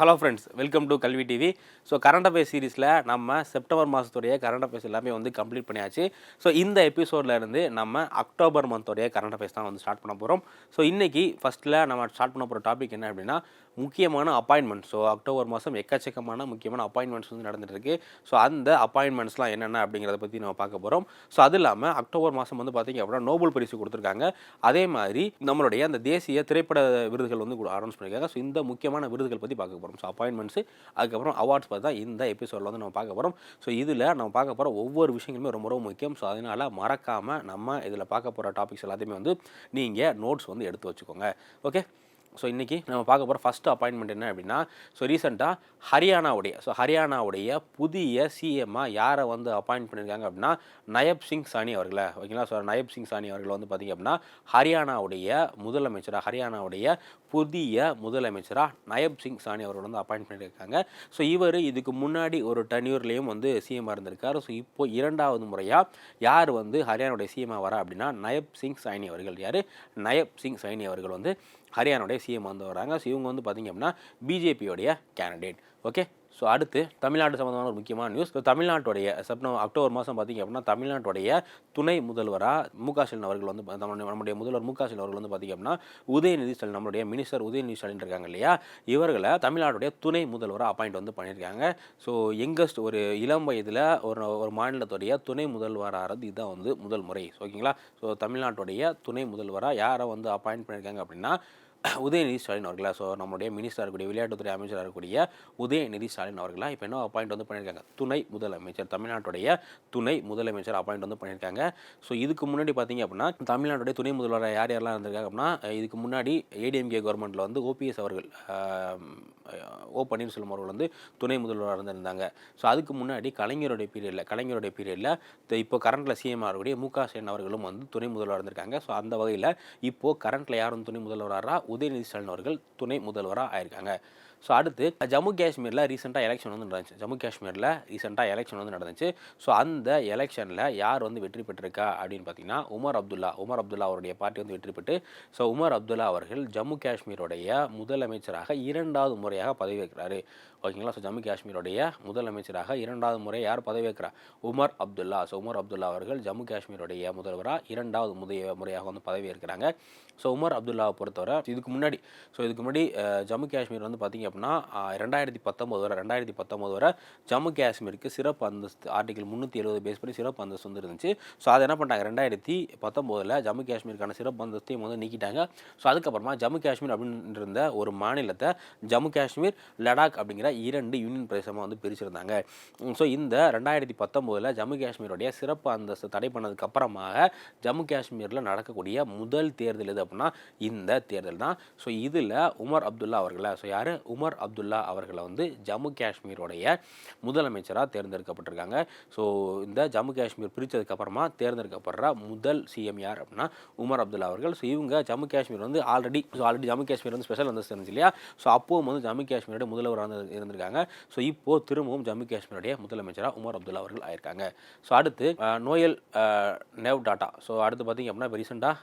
Hello friends welcome to Kalvi TV so current affairs சீரீஸில் நம்ம September மாதத்துடைய current affairs எல்லாமே வந்து கம்ப்ளீட் பண்ணியாச்சு. ஸோ இந்த எபிசோடில் இருந்து நம்ம அக்டோபர் மந்தோடைய கரண்ட் அஃபேர்ஸ் தான் வந்து ஸ்டார்ட் பண்ண போகிறோம் ஸோ இன்றைக்கி ஃபஸ்ட்டில் நம்ம ஸ்டார்ட் பண்ண போகிற டாபிக் என்ன அப்படின்னா முக்கியமான அப்பாயின்மெண்ட் ஸோ அக்டோபர் மாதம் எக்கச்சக்கமான முக்கியமான அப்பாயின்மெண்ட்ஸ் வந்து நடந்துட்டு ஸோ அந்த அப்பாயின்மெண்ட்ஸ்லாம் என்னென்ன அப்படிங்கிறத பற்றி நம்ம பார்க்க போகிறோம் ஸோ அது இல்லாமல் அக்டோபர் மாதம் வந்து பார்த்திங்க அப்படின்னா நோபல் பரிசு கொடுத்துருக்காங்க. அதே மாதிரி நம்மளுடைய அந்த தேசிய திரைப்பட விருதுகள் வந்து அனௌன்ஸ் பண்ணியிருக்காங்க ஸோ இந்த முக்கியமான விருதுகள் பற்றி பார்க்க போகிறோம் ஸோ அப்பாயின்மெண்ட்ஸு அதுக்கப்புறம் அவார்ட்ஸ் பற்றி தான் இந்த எபிசோடில் வந்து நம்ம பார்க்க போகிறோம் ஸோ இதில் நம்ம பார்க்க போகிற ஒவ்வொரு விஷயங்களுமே ரொம்ப ரொம்ப முக்கியம். ஸோ அதனால் மறக்காமல் நம்ம இதில் பார்க்க போகிற டாபிக்ஸ் எல்லாத்தையுமே வந்து நீங்கள் நோட்ஸ் வந்து எடுத்து வச்சுக்கோங்க. ஓகே ஸோ இன்றைக்கி நம்ம பார்க்க போகிற ஃபஸ்ட் அப்பாயின்மெண்ட் என்ன அப்படின்னா ஸோ ரீசெண்டாக ஹரியானாவுடைய ஸோ ஹரியானாவுடைய புதிய சிஎம்மாக யாரை வந்து அப்பாயிண்ட் பண்ணியிருக்காங்க அப்படின்னா நயப் சிங் சானி அவர்களை. ஓகேங்களா ஸோ நயப் சிங் சானி அவர்கள் வந்து பார்த்திங்க அப்படின்னா ஹரியானாவுடைய முதலமைச்சராக ஹரியானாவுடைய புதிய முதலமைச்சராக நயப் சிங் சானி அவர்கள் வந்து அப்பாயிண்ட் பண்ணியிருக்காங்க ஸோ இவர் இதுக்கு முன்னாடி ஒரு டன்யூர்லேயும் வந்து சிஎம்மாக இருந்திருக்கார். ஸோ இப்போ இரண்டாவது முறையாக யார் வந்து ஹரியானாவுடைய சிஎம்மாக வரா அப்படின்னா நயப் சிங் சைனி அவர்கள். யார்? நயப் சிங் சைனி அவர்கள் வந்து ஹரியானாவுடைய சிஎம் வந்து வராங்க. ஸோ இவங்க வந்து பார்த்திங்க அப்படின்னா பிஜேபியோடைய கேண்டிடேட் ஓகே ஸோ அடுத்து தமிழ்நாடு சம்மந்தமான ஒரு முக்கியமான நியூஸ் ஸோ தமிழ்நாட்டுடைய செப்டம் அக்டோபர் மாதம் பார்த்திங்க அப்படின்னா தமிழ்நாட்டுடைய துணை முதல்வராக மு க ஸ்டாலின் அவர்கள் வந்து நம்மளுடைய நம்முடைய முதல்வர் மு க ஸ்டாலின் அவர்கள் வந்து பார்த்திங்க அப்படின்னா உதயநிதி ஸ்டாலின் நம்மளுடைய மினிஸ்டர் உதயநிதி ஸ்டாலின் இருக்காங்க இல்லையா? இவர்களை தமிழ்நாட்டுடைய துணை முதல்வராக அப்பாயிண்ட் வந்து பண்ணியிருக்காங்க. ஸோ எங்கஸ்ட் ஒரு இளம் வயதில் ஒரு ஒரு மாநிலத்துடைய துணை முதல்வராகிறது இதுதான் வந்து முதல் முறை. ஓகேங்களா ஸோ தமிழ்நாட்டுடைய துணை முதல்வராக யாரை வந்து அப்பாயிண்ட் பண்ணியிருக்காங்க அப்படின்னா உதயநிதி ஸ்டாலின் அவர்களா? ஸோ நம்மளுடைய மினிஸ்டர் இருக்கக்கூடிய விளையாட்டுத்துறை அமைச்சராக இருக்கக்கூடிய உதயநிதி ஸ்டாலின் அவர்களா இப்போ என்ன அப்பாயிண்ட் வந்து பண்ணியிருக்காங்க துணை முதலமைச்சர் தமிழ்நாட்டுடைய துணை முதலமைச்சர் அப்பாயிண்ட் வந்து பண்ணியிருக்காங்க ஸோ இதுக்கு முன்னாடி பார்த்தீங்க அப்படின்னா தமிழ்நாட்டுடைய துணை முதல்வராக யார் யாரெல்லாம் இருந்திருக்காங்க அப்படின்னா இதுக்கு முன்னாடி ஏடிஎம்கே கவர்மெண்ட்டில் வந்து ஓபிஎஸ் அவர்கள் ஓ பன்னீர்செல்வம் அவர்கள் வந்து துணை முதல்வராக இருந்திருந்தாங்க. ஸோ அதுக்கு முன்னாடி கலைஞருடைய பீரியடில் கலைஞருடைய பீரியடில் இப்போ கரண்ட்டில் சிஎம் ஆகக்கூடிய மு க ஸ்டாலின் அவர்களும் வந்து துணை முதல்வராக இருந்திருக்காங்க. ஸோ அந்த வகையில் இப்போது கரண்ட்டில் யாரும் துணை முதல்வராக உதயநிதி ஸ்டாலின் அவர்கள் துணை முதல்வராக ஆயிருக்காங்க. ஸோ அடுத்து ஜம்மு காஷ்மீரில் ரீசெண்டாக எலெக்ஷன் வந்து நடந்துச்சு. ஜம்மு காஷ்மீரில் ரீசெண்டாக எலெக்ஷன் வந்து நடந்துச்சு. ஸோ அந்த எலெக்ஷனில் யார் வந்து வெற்றி பெற்றிருக்கா அப்படின்னு பார்த்தீங்கன்னா உமர் அப்துல்லா. உமர் அப்துல்லா அவருடைய பார்ட்டி வந்து வெற்றி பெற்று ஸோ உமர் அப்துல்லா அவர்கள் ஜம்மு காஷ்மீருடைய முதலமைச்சராக இரண்டாவது முறையாக பதவி வைக்கிறாரு ஓகேங்களா? ஸோ ஜம்மு காஷ்மீருடைய முதலமைச்சராக இரண்டாவது முறை யார் பதவி வைக்கிறா உமர் அப்துல்லா. ஸோ உமர் அப்துல்லா அவர்கள் ஜம்மு காஷ்மீருடைய முதல்வராக இரண்டாவது முதைய முறையாக வந்து பதவி ஏற்கிறாங்க ஸோ உமர் அப்துல்லாவை பொறுத்தவரை இதுக்கு முன்னாடி ஸோ இதுக்கு முன்னாடி ஜம்மு காஷ்மீர் வந்து பார்த்திங்க அப்படின்னா ரெண்டாயிரத்தி பத்தொம்போது வரை ரெண்டாயிரத்தி பத்தொம்போது வரை ஜம்மு காஷ்மீருக்கு சிறப்பு அந்தஸ்து ஆர்டிகல் முந்நூற்றி எழுபது பேஸ் பண்ணி சிறப்பு அந்தஸ்து வந்து இருந்துச்சு. ஸோ அதை என்ன பண்ணிட்டாங்க ரெண்டாயிரத்தி பத்தொம்போதில் ஜம்மு காஷ்மீருக்கான சிறப்பு அந்தஸ்தையும் வந்து நீக்கிட்டாங்க. ஸோ அதுக்கப்புறமா ஜம்மு காஷ்மீர் அப்படின்னு இருந்த ஒரு மாநிலத்தை ஜம்மு காஷ்மீர் லடாக் அப்படிங்கிற இரண்டு யூனியன் பிரதேசமாக வந்து பிரிச்சிருந்தாங்க. ஸோ இந்த ரெண்டாயிரத்தி பத்தொம்போதில் ஜம்மு காஷ்மீருடைய சிறப்பு அந்தஸ்து தடை பண்ணதுக்கு அப்புறமாக ஜம்மு காஷ்மீரில் நடக்கக்கூடிய முதல் தேர்தல் எது அப்படின்னா இந்த தேர்தல் தான். ஸோ இதில் உமர் அப்துல்லா அவர்களை ஸோ யார்? உமர் அப்துல்லா அவர்களை வந்து ஜம்மு காஷ்மீருடைய முதலமைச்சராக தேர்ந்தெடுக்கப்பட்டிருக்காங்க. ஸோ இந்த ஜம்மு காஷ்மீர் பிரித்ததுக்கப்புறமா தேர்ந்தெடுக்கப்படுற முதல் சிஎம் யார் அப்படின்னா உமர் அப்துல்லா அவர்கள். ஸோ இவங்க ஜம்மு காஷ்மீர் வந்து already so already Jammu Kashmir வந்து ஸ்பெஷல் வந்து இருந்துச்சு இல்லையா? ஸோ அப்போவும் வந்து ஜம்மு காஷ்மீருடைய முதல்வராக இருந்து- இருந்திருக்காங்க. ஸோ இப்போது திரும்பவும் ஜம்மு காஷ்மீருடைய முதலமைச்சராக உமர் அப்துல்லா அவர்கள் ஆயிருக்காங்க. ஸோ அடுத்து நோயல் நேவ் டாட்டா. ஸோ அடுத்து பார்த்தீங்க அப்படின்னா இப்போ ரீசெண்டாக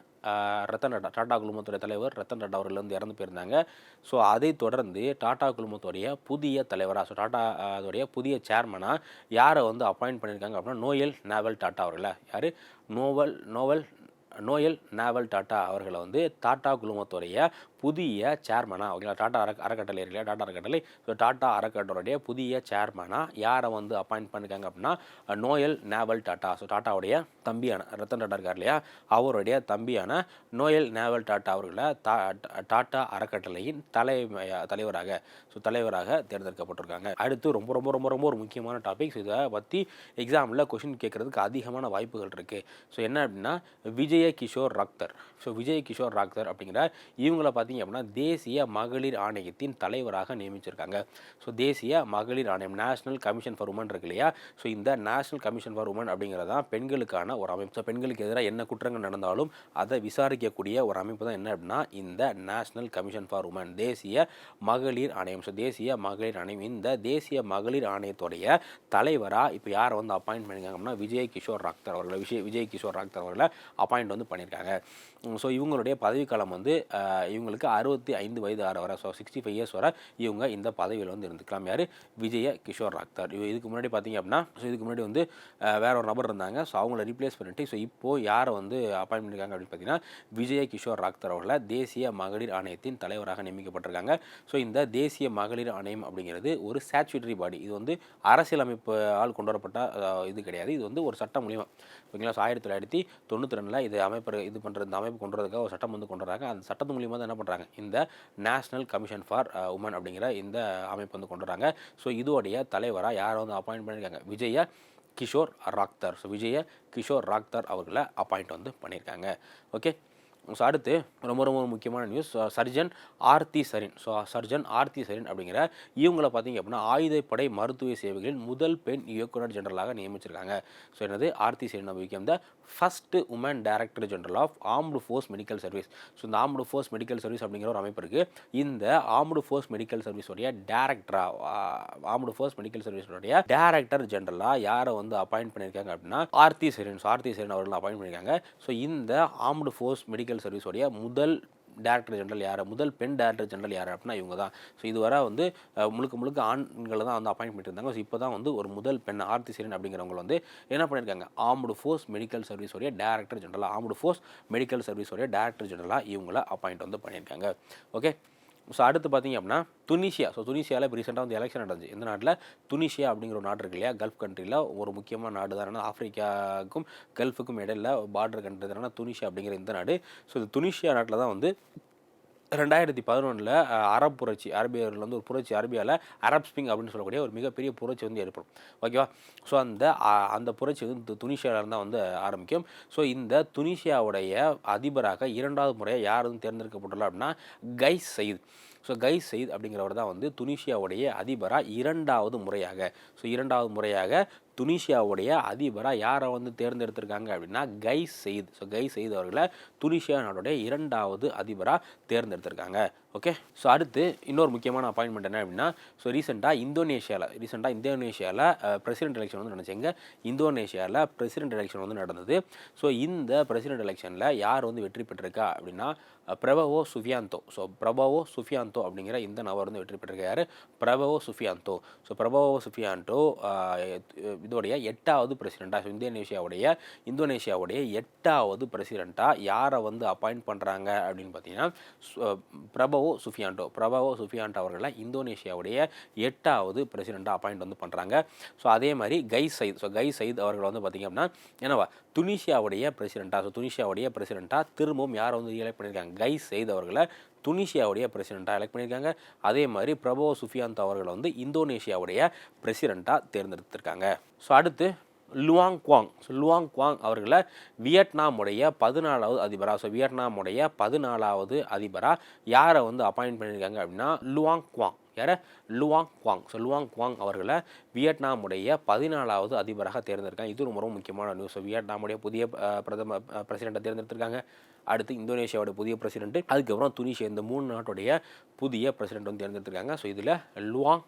ரத்தன் டாட்டா டாடா குழுமத்துடைய தலைவர் ரத்தன் டாட்டா அவர்கள் வந்து இறந்து போயிருந்தாங்க. ஸோ அதை தொடர்ந்து டாடா குழுமத்துடைய புதிய தலைவராக ஸோ டாடா அதோடைய புதிய சேர்மனாக யாரை வந்து அப்பாயிண்ட் பண்ணியிருக்காங்க அப்படின்னா நோயல் நேவல் டாட்டா அவர்களை. யார்? நோவல் நோவல் நோயல் நாவல் டாட்டா அவர்களை வந்து டாட்டா குழுமத்துடைய புதிய சேர்மனாக ஓகேங்களா? டாட்டா அற அறக்கட்டளை இருக்குல்ல டாட்டா அறக்கட்டளை. ஸோ டாட்டா அறக்கட்டளையுடைய புதிய சேர்மனாக யாரை வந்து அப்பாயிண்ட் பண்ணிருக்காங்க அப்படின்னா நோயல் நேவல் டாட்டா. ஸோ டாட்டாவுடைய தம்பியான ரத்தன் டாட்டா இருக்கார் இல்லையா? அவருடைய தம்பியான நோயல் நேவல் டாட்டா அவர்களை தா டாட்டா அறக்கட்டளையின் தலைமை தலைவராக ஸோ தலைவராக தேர்ந்தெடுக்கப்பட்டிருக்காங்க. அடுத்து ரொம்ப ரொம்ப ரொம்ப ரொம்ப ஒரு முக்கியமான டாபிக்ஸ் இதை பற்றி எக்ஸாமில் கொஷின் கேட்குறதுக்கு அதிகமான வாய்ப்புகள் இருக்குது ஸோ என்ன அப்படின்னா விஜய கிஷோர் ராக்தர். ஸோ விஜய் கிஷோர் ராக்தர் அப்படிங்கிற இவங்கள பார்த்தீங்க அப்படின்னா தேசிய மகளிர் ஆணையத்தின் தலைவராக நியமிச்சிருக்காங்க. ஸோ தேசிய மகளிர் ஆணையம் நேஷனல் கமிஷன் ஃபார் உமன் இருக்கு இல்லையா? ஸோ இந்த நேஷனல் கமிஷன் ஃபார் உமன் அப்படிங்கிறது தான் பெண்களுக்கான ஒரு அமைப்பு. ஸோ பெண்களுக்கு எதிராக என்ன குற்றங்கள் நடந்தாலும் அதை விசாரிக்கக்கூடிய ஒரு அமைப்பு தான் என்ன அப்படின்னா இந்த நேஷனல் கமிஷன் ஃபார் உமன் தேசிய மகளிர் ஆணையம். ஸோ தேசிய மகளிர் ஆணையம் இந்த தேசிய மகளிர் ஆணையத்துடைய தலைவராக இப்போ யாரை வந்து அப்பாயிண்ட் பண்ணியிருக்காங்க அப்படின்னா விஜய் கிஷோர் ராக்தர் அவர்களை விஜய் விஜய் கிஷோர் ராக்தர் அவர்களை அப்பாயிண்ட் வந்து பண்ணியிருக்காங்க. ஸோ இவங்களுடைய பதவிக்காலம் வந்து இவங்களுக்கு அறுபத்தி ஐந்து வயது ஆறு வர ஸோ சிக்ஸ்டி ஃபைவ் இயர்ஸ் வர இவங்க இந்த பதவியில் வந்து இருந்துக்கலாம். யார்? விஜய கிஷோர் ராக்தார். இதுக்கு முன்னாடி பார்த்தீங்க அப்படின்னா ஸோ இதுக்கு முன்னாடி வந்து வேற ஒரு நபர் இருந்தாங்க. ஸோ அவங்கள ரீப்ளேஸ் பண்ணிட்டு ஸோ இப்போது யாரை வந்து அப்பாயின் பண்ணியிருக்காங்க அப்படின்னு பார்த்தீங்கன்னா விஜய கிஷோர் ராக்தர் அவர்களை தேசிய மகளிர் ஆணையத்தின் தலைவராக நியமிக்கப்பட்டிருக்காங்க. ஸோ இந்த தேசிய மகளிர் ஆணையம் அப்படிங்கிறது ஒரு ஸ்டாச்சுட்டரி பாடி இது வந்து அரசியலமைப்பு ஆள் கொண்டு வரப்பட்ட இது கிடையாது. இது வந்து ஒரு சட்டம் மூலியமாக ஓகேங்களா? ஸோ ஆயிரத்தி தொள்ளாயிரத்தி தொண்ணூற்றி ரெண்டில் இது அமைப்பு இது பண்ணுற இந்த அமைப்பு கொண்டு வரதுக்காக ஒரு சட்டம் வந்து கொண்டு வராங்க அந்த சட்டத்து மூலியமாக தான் என்ன பண்ணுறாங்க இந்த நேஷனல் கமிஷன் ஃபார் உமன் அப்படிங்கிற இந்த அமைப்பு வந்து கொண்டு வராங்க ஸோ இதோடைய தலைவராக யாரை வந்து அப்பாயிண்ட் பண்ணியிருக்காங்க விஜய கிஷோர் ராக்தர். ஸோ விஜய கிஷோர் ராக்தர் அவர்களை அப்பாயிண்ட் வந்து பண்ணியிருக்காங்க ஓகே ஸோ அடுத்து ரொம்ப ரொம்ப முக்கியமான news surgeon Arti Sarin. So surgeon Arti Sarin அப்படிங்கிற இவங்களை பார்த்தீங்க அப்படின்னா ஆயுதப்படை மருத்துவ சேவைகளின் முதல் பெண் இயக்குனர் ஜெனரலாக நியமிச்சிருக்காங்க. ஸோ என்னது? Arti Sarin become the first woman director general of armed force medical service so இந்த ஆர்ம்டு ஃபோர்ஸ் மெடிக்கல் சர்வீஸ் அப்படிங்கிற ஒரு அமைப்பு இருக்குது இந்த ஆர்ம்டு ஃபோர்ஸ் மெடிக்கல் சர்வீஸோடைய டேரக்டராக ஆர்ம்டு ஃபோர்ஸ் மெடிக்கல் சர்வீஸோடைய டேரக்டர் ஜெனரலாக யாரை வந்து அப்பாயிண்ட் பண்ணியிருக்காங்க அப்படின்னா ஆர்த்தி சரீன். ஸோ ஆர்த்தி செரின் அவர்கள் அப்பாயிண்ட் பண்ணியிருக்காங்க. ஸோ இந்த ஆர்ம்டு ஃபோர்ஸ் மெடிக்கல் சர்வீஸோடைய முதல் டேரக்டர் ஜெனரல் யார்? முதல் பெண் டேரக்டர் ஜெனரல் யார் அப்படின்னா இவங்க தான் ஸோ இதுவரை வந்து முழுக்க முழுக்க ஆண்களை தான் வந்து அப்பாயிண்ட் பண்ணியிருந்தாங்க ஸோ இப்போ தான் வந்து ஒரு முதல் பெண் ஆர்த்தி சேரன் அப்படிங்கிறவங்க வந்து என்ன பண்ணியிருக்காங்க? ஆம்டு ஃபோர்ஸ் மெடிக்கல் சர்வீஸோடைய டேரக்டர் ஜெனரலாக ஆம்டு ஃபோர்ஸ் மெடிக்கல் சர்வீஸோடைய டேரக்டர் ஜெனரலாக இவங்கள அப்பாயிண்ட் வந்து பண்ணியிருக்காங்க. ஓகே ஸோ அடுத்து பார்த்தீங்க அப்படின்னா துனிஷியா ஸோ துனிஷியாவில் இப்போ ரீசெண்டாக வந்து எலெக்ஷன் நடந்துச்சு. இந்த நாட்டில்? துனிஷியா அப்படிங்கிற ஒரு நாடு இருக்கு இல்லையா? கல்ஃப் கண்ட்ரியில் ஒரு முக்கியமான நாடு தான். ஆஃப்ரிக்காவுக்கும் கல்ஃபுக்கும் இடையில பார்டர் கண்ட்ரி தானே. துனிஷியா அப்படிங்கிற இந்த நாடு. ஸோ இந்த துனிஷியா நாட்டில் தான் வந்து ரெண்டாயிரத்தி பதினொன்றில் அரப் புரட்சி அரபியர்கள் வந்து ஒரு புரட்சி அரபியாவில் அரப் ஸ்பிங் அப்படின்னு சொல்லக்கூடிய ஒரு மிகப்பெரிய புரட்சி வந்து ஏற்படும். ஓகேவா? ஸோ அந்த அந்த புரட்சி வந்து துனிஷியாவில் தான் வந்து ஆரம்பிக்கும். ஸோ இந்த துனிஷியாவுடைய அதிபராக இரண்டாவது முறையாக யார் வந்து தேர்ந்தெடுக்கப்பட்டுள்ள அப்படின்னா Kais Saied. So Kais Saied அப்படிங்கிறவர் தான் வந்து துனிஷியாவுடைய அதிபராக இரண்டாவது முறையாக. ஸோ இரண்டாவது முறையாக துனிஷியாவுடைய அதிபராக யாரை வந்து தேர்ந்தெடுத்திருக்காங்க அப்படின்னா Kais Saied so Kais Saied அவர்களை துனிஷியா நாடுடைய இரண்டாவது அதிபராக தேர்ந்தெடுத்திருக்காங்க. ஓகே ஸோ அடுத்து இன்னொரு முக்கியமான அப்பாயின்மெண்ட் என்ன அப்படின்னா ஸோ ரீசெண்டாக இந்தோனேஷியாவில் ரீசெண்டாக இந்தோனேஷியாவில் பிரசிடென்ட் எலெக்ஷன் வந்து நடந்துச்சுங்க இந்தோனேஷியாவில் பிரசிடென்ட் எலெக்ஷன் வந்து நடந்தது. ஸோ இந்த பிரசிடென்ட் எலெக்ஷனில் யார் வந்து வெற்றி பெற்றிருக்கா அப்படின்னா பிரபவோ சுஃபியாந்தோ. ஸோ பிரபவோ சுஃபியாந்தோ அப்படிங்கிற இந்த நபர் வந்து வெற்றி பெற்றிருக்காரு. பிரபவோ சுஃபியாந்தோ. ஸோ பிரபவோ சுஃபியாண்டோ இதோடைய எட்டாவது பிரசிடெண்ட்டாக இந்தோனேஷியாவுடைய இந்தோனேஷியாவுடைய எட்டாவது பிரசிடெண்ட்டாக யாரை வந்து அப்பாயிண்ட் பண்ணுறாங்க அப்படின்னு பார்த்தீங்கன்னா சு- பிரபவோ சுஃபியாண்டோ பிரபவோ சுஃபியாண்டோ அவர்களை இந்தோனேஷியாவுடைய எட்டாவது பிரசிடெண்ட்டாக அப்பாயிண்ட் வந்து பண்ணுறாங்க ஸோ அதே மாதிரி Kais Saied so Kais Saied அவர்கள் வந்து பார்த்திங்க அப்படின்னா என்னவா? துனிஷியாவுடைய பிரசிடெண்ட்டாக ஸோ துனிஷியாவுடைய பிரசிடெண்ட்டாக திரும்பவும் யாரை வந்து ரியலைட் பண்ணியிருக்காங்க கை சயித் அவர்களை துனிஷியாவுடைய பிரசிடெண்ட்டாக எலெக்ட் பண்ணியிருக்காங்க அதே மாதிரி பிரபோ சுஃபியாந்த் அவர்களை வந்து இந்தோனேஷியாவுடைய பிரசிடெண்ட்டாக தேர்ந்தெடுத்திருக்காங்க. ஸோ அடுத்து Luong Cuong so Luong Cuong அவர்களை வியட்நாமுடைய பதினாலாவது அதிபராக ஸோ வியட்நாமுடைய பதினாலாவது அதிபராக யாரை வந்து அப்பாயின்ட் பண்ணியிருக்காங்க அப்படின்னா லுவாங் குவாங் யாரை? Luong Cuong so Luong Cuong அவர்களை வியட்நாமுடைய பதினாலாவது அதிபராக தேர்ந்தெடுக்காங்க இது ரொம்ப ரொம்ப முக்கியமான நியூஸ் ஸோ வியட்நாமுடைய புதிய பிரதம பிரசிடெண்ட்டை தேர்ந்தெடுத்திருக்காங்க. அடுத்து இந்தோனேஷியாவோட புதிய பிரசிடென்ட் அதுக்கப்புறம் துனிஷியா இந்த மூணு நாட்டுடைய புதிய பிரசிடென்ட் வந்து தேர்ந்தெடுத்திருக்காங்க. ஸோ இதில் லுவாங்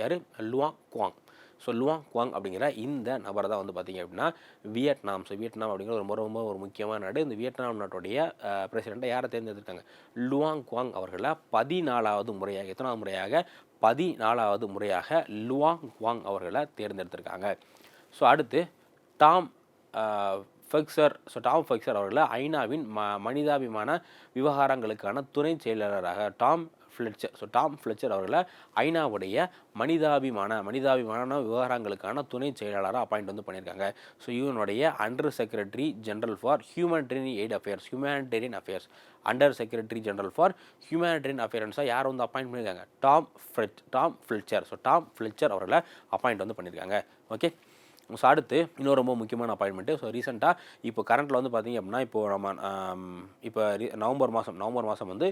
யார்? Luong Cuong so Luong Cuong அப்படிங்கிற இந்த நபரை தான் வந்து பார்த்தீங்க அப்படின்னா வியட்நாம். ஸோ வியட்நாம் அப்படிங்கிற ரொம்ப ரொம்ப ஒரு முக்கியமான நாடு. இந்த வியட்நாம் நாட்டுடைய பிரசிடெண்ட்டை யாரை தேர்ந்தெடுத்திருக்காங்க? லுவாங் குவாங் அவர்களை? பதினாலாவது முறையாக எத்தனாவது முறையாக? பதினாலாவது முறையாக லுவாங் குவாங் அவர்களை தேர்ந்தெடுத்திருக்காங்க. ஸோ அடுத்து Tom Fletcher so Tom Fletcher அவர்களை ஐநாவின் ம மனிதாபிமான விவகாரங்களுக்கான துணை செயலாளராக Tom Fletcher so Tom Fletcher அவர்களை ஐநாவுடைய மனிதாபிமான மனிதாபிமான விவகாரங்களுக்கான துணை செயலாளராக அப்பாயிண்ட் வந்து பண்ணியிருக்காங்க. ஸோ இவனுடைய under secretary general for humanitarian aid affairs humanitarian affairs under secretary general for humanitarian அஃபேர்ஸாக யார் வந்து அப்பாயிண்ட் பண்ணியிருக்காங்க? Tom Fletch Tom Fletcher so Tom Fletcher அவர்களை அப்பாயிண்ட் வந்து பண்ணியிருக்காங்க. ஓகே ஸோ அடுத்து இன்னொரு ரொம்ப முக்கியமான அப்பாயின்மெண்ட்டு ஸோ ரீசெண்டாக இப்போ கரண்ட்டில் வந்து பார்த்தீங்க அப்படின்னா இப்போ நம்ம இப்போ நவம்பர் மாதம் நவம்பர் மாதம் வந்து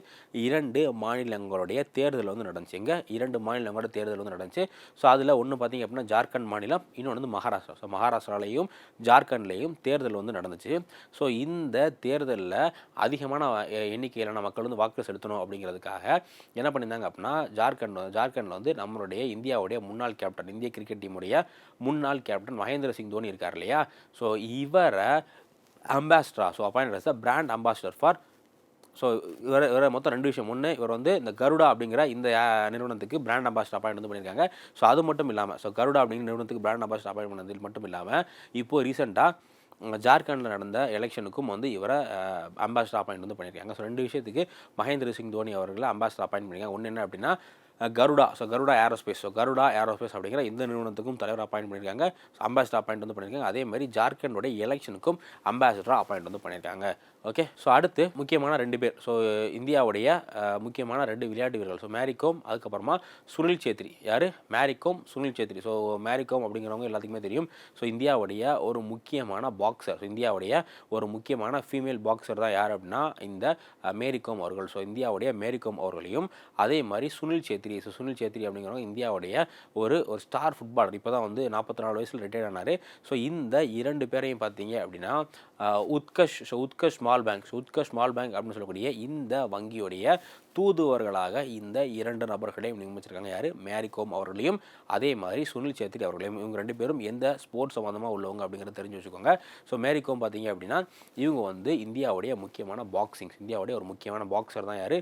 இரண்டு மாநிலங்களுடைய தேர்தல் வந்து நடந்துச்சு. எங்கே? இரண்டு மாநிலங்களோட தேர்தல் வந்து நடந்துச்சு. ஸோ அதில் ஒன்று பார்த்தீங்க அப்படின்னா ஜார்க்கண்ட் மாநிலம் இன்னொன்று வந்து மகாராஷ்டிரா. ஸோ மகாராஷ்டிராலேயும் ஜார்க்கண்ட்லேயும் தேர்தல் வந்து நடந்துச்சு. ஸோ இந்த தேர்தலில் அதிகமான எண்ணிக்கையிலான மக்கள் வந்து வாக்கு செலுத்தணும் அப்படிங்கிறதுக்காக என்ன பண்ணியிருந்தாங்க அப்படின்னா ஜார்க்கண்ட் ஜார்க்கண்டில் வந்து நம்மளுடைய இந்தியாவுடைய முன்னாள் கேப்டன் இந்திய கிரிக்கெட் டீமுடைய முன்னாள் கேப்டன் மகேந்திர சிங் தோனி இருக்கார் இல்லையா? ஸோ இவரை அம்பாஸ்டரா so appoint as brand ambassador for so இவர் இவர் மொத்தம் ரெண்டு விஷயம். ஒன்று இவர் வந்து இந்த கருடா அப்படிங்கிற இந்த நிறுவனத்துக்கு பிராண்ட் அம்பாஸ்டர் அப்பாயிண்ட் வந்து பண்ணியிருக்காங்க. ஸோ அது மட்டும் இல்லாமல் ஸோ கருடா அப்படிங்கிற நிறுவனத்துக்கு பிராண்ட் அம்பாஸ்டர் அப்பாயிண்ட் பண்ணதில் மட்டும் இல்லாமல் இப்போது ரீசெண்டாக ஜார்க்கண்டில் நடந்த எலெக்ஷனுக்கும் வந்து இவரை அம்பாசிடர் அப்பாயிண்ட் வந்து பண்ணியிருக்காங்க. ஸோ ரெண்டு விஷயத்துக்கு மகேந்திர சிங் தோனி அவர்களை அம்பாசிடர் அப்பாயிண்ட் பண்ணியிருக்காங்க. ஒன்று என்ன அப்படின்னா Garuda so Garuda Aerospace so Garuda Aerospace அப்படிங்கிற இந்த நிறுவனத்துக்கும் தலைவர் அப்பாயிண்ட் பண்ணியிருக்காங்க. அம்பாசிடர் அப்பாயிண்ட் வந்து பண்ணியிருக்காங்க. அதே மாதிரி ஜார்க்கண்டோட எலெக்ஷனுக்கும் அம்பாசிடராக அப்பாயிண்ட் வந்து பண்ணியிருக்காங்க. ஓகே ஸோ அடுத்து முக்கியமான ரெண்டு பேர். ஸோ இந்தியாவுடைய முக்கியமான ரெண்டு விளையாட்டு வீரர்கள். ஸோ மேரிகோம் அதுக்கப்புறமா சுனில் சேத்ரி யார்? மேரிகோம் சுனில் சேத்ரி ஸோ மேரிகோம் அப்படிங்கிறவங்க எல்லாத்துக்குமே தெரியும். ஸோ இந்தியாவுடைய ஒரு முக்கியமான பாக்ஸர் ஸோ இந்தியாவுடைய ஒரு முக்கியமான ஃபீமேல் பாக்ஸர் தான் யார் அப்படின்னா இந்த மேரிகோம் அவர்கள். ஸோ இந்தியாவுடைய மேரிகோம் அவர்களையும் அதே மாதிரி சுனில் சேத்ரி ஸோ சுனில் சேத்ரி அப்படிங்கிறவங்க இந்தியாவுடைய ஒரு ஒரு ஸ்டார் ஃபுட்பாலர் இப்போ தான் வந்து நாற்பத்தி நாலு வயசில் ரிட்டையர் ஆனார். ஸோ இந்த இரண்டு பேரையும் பார்த்தீங்க அப்படின்னா Utkarsh so Utkarsh small bank so small bank அப்படின்னு சொல்லக்கூடிய இந்த வங்கியுடைய தூதுவர்களாக இந்த இரண்டு நபர்களையும் நியமிச்சிருக்காங்க. யார்? மேரிகோம் அவர்களையும் அதே மாதிரி சுனில் சேத்ரி அவர்களையும். இவங்க ரெண்டு பேரும் எந்த ஸ்போர்ட்ஸ் சம்மந்தமாக உள்ளவங்க அப்படிங்கிறத தெரிஞ்சு வச்சுக்கோங்க. ஸோ மேரிகோம் பார்த்தீங்க அப்படின்னா இவங்க வந்து இந்தியாவுடைய முக்கியமான பாக்ஸிங் இந்தியாவுடைய ஒரு முக்கியமான பாக்ஸர் தான் யார்?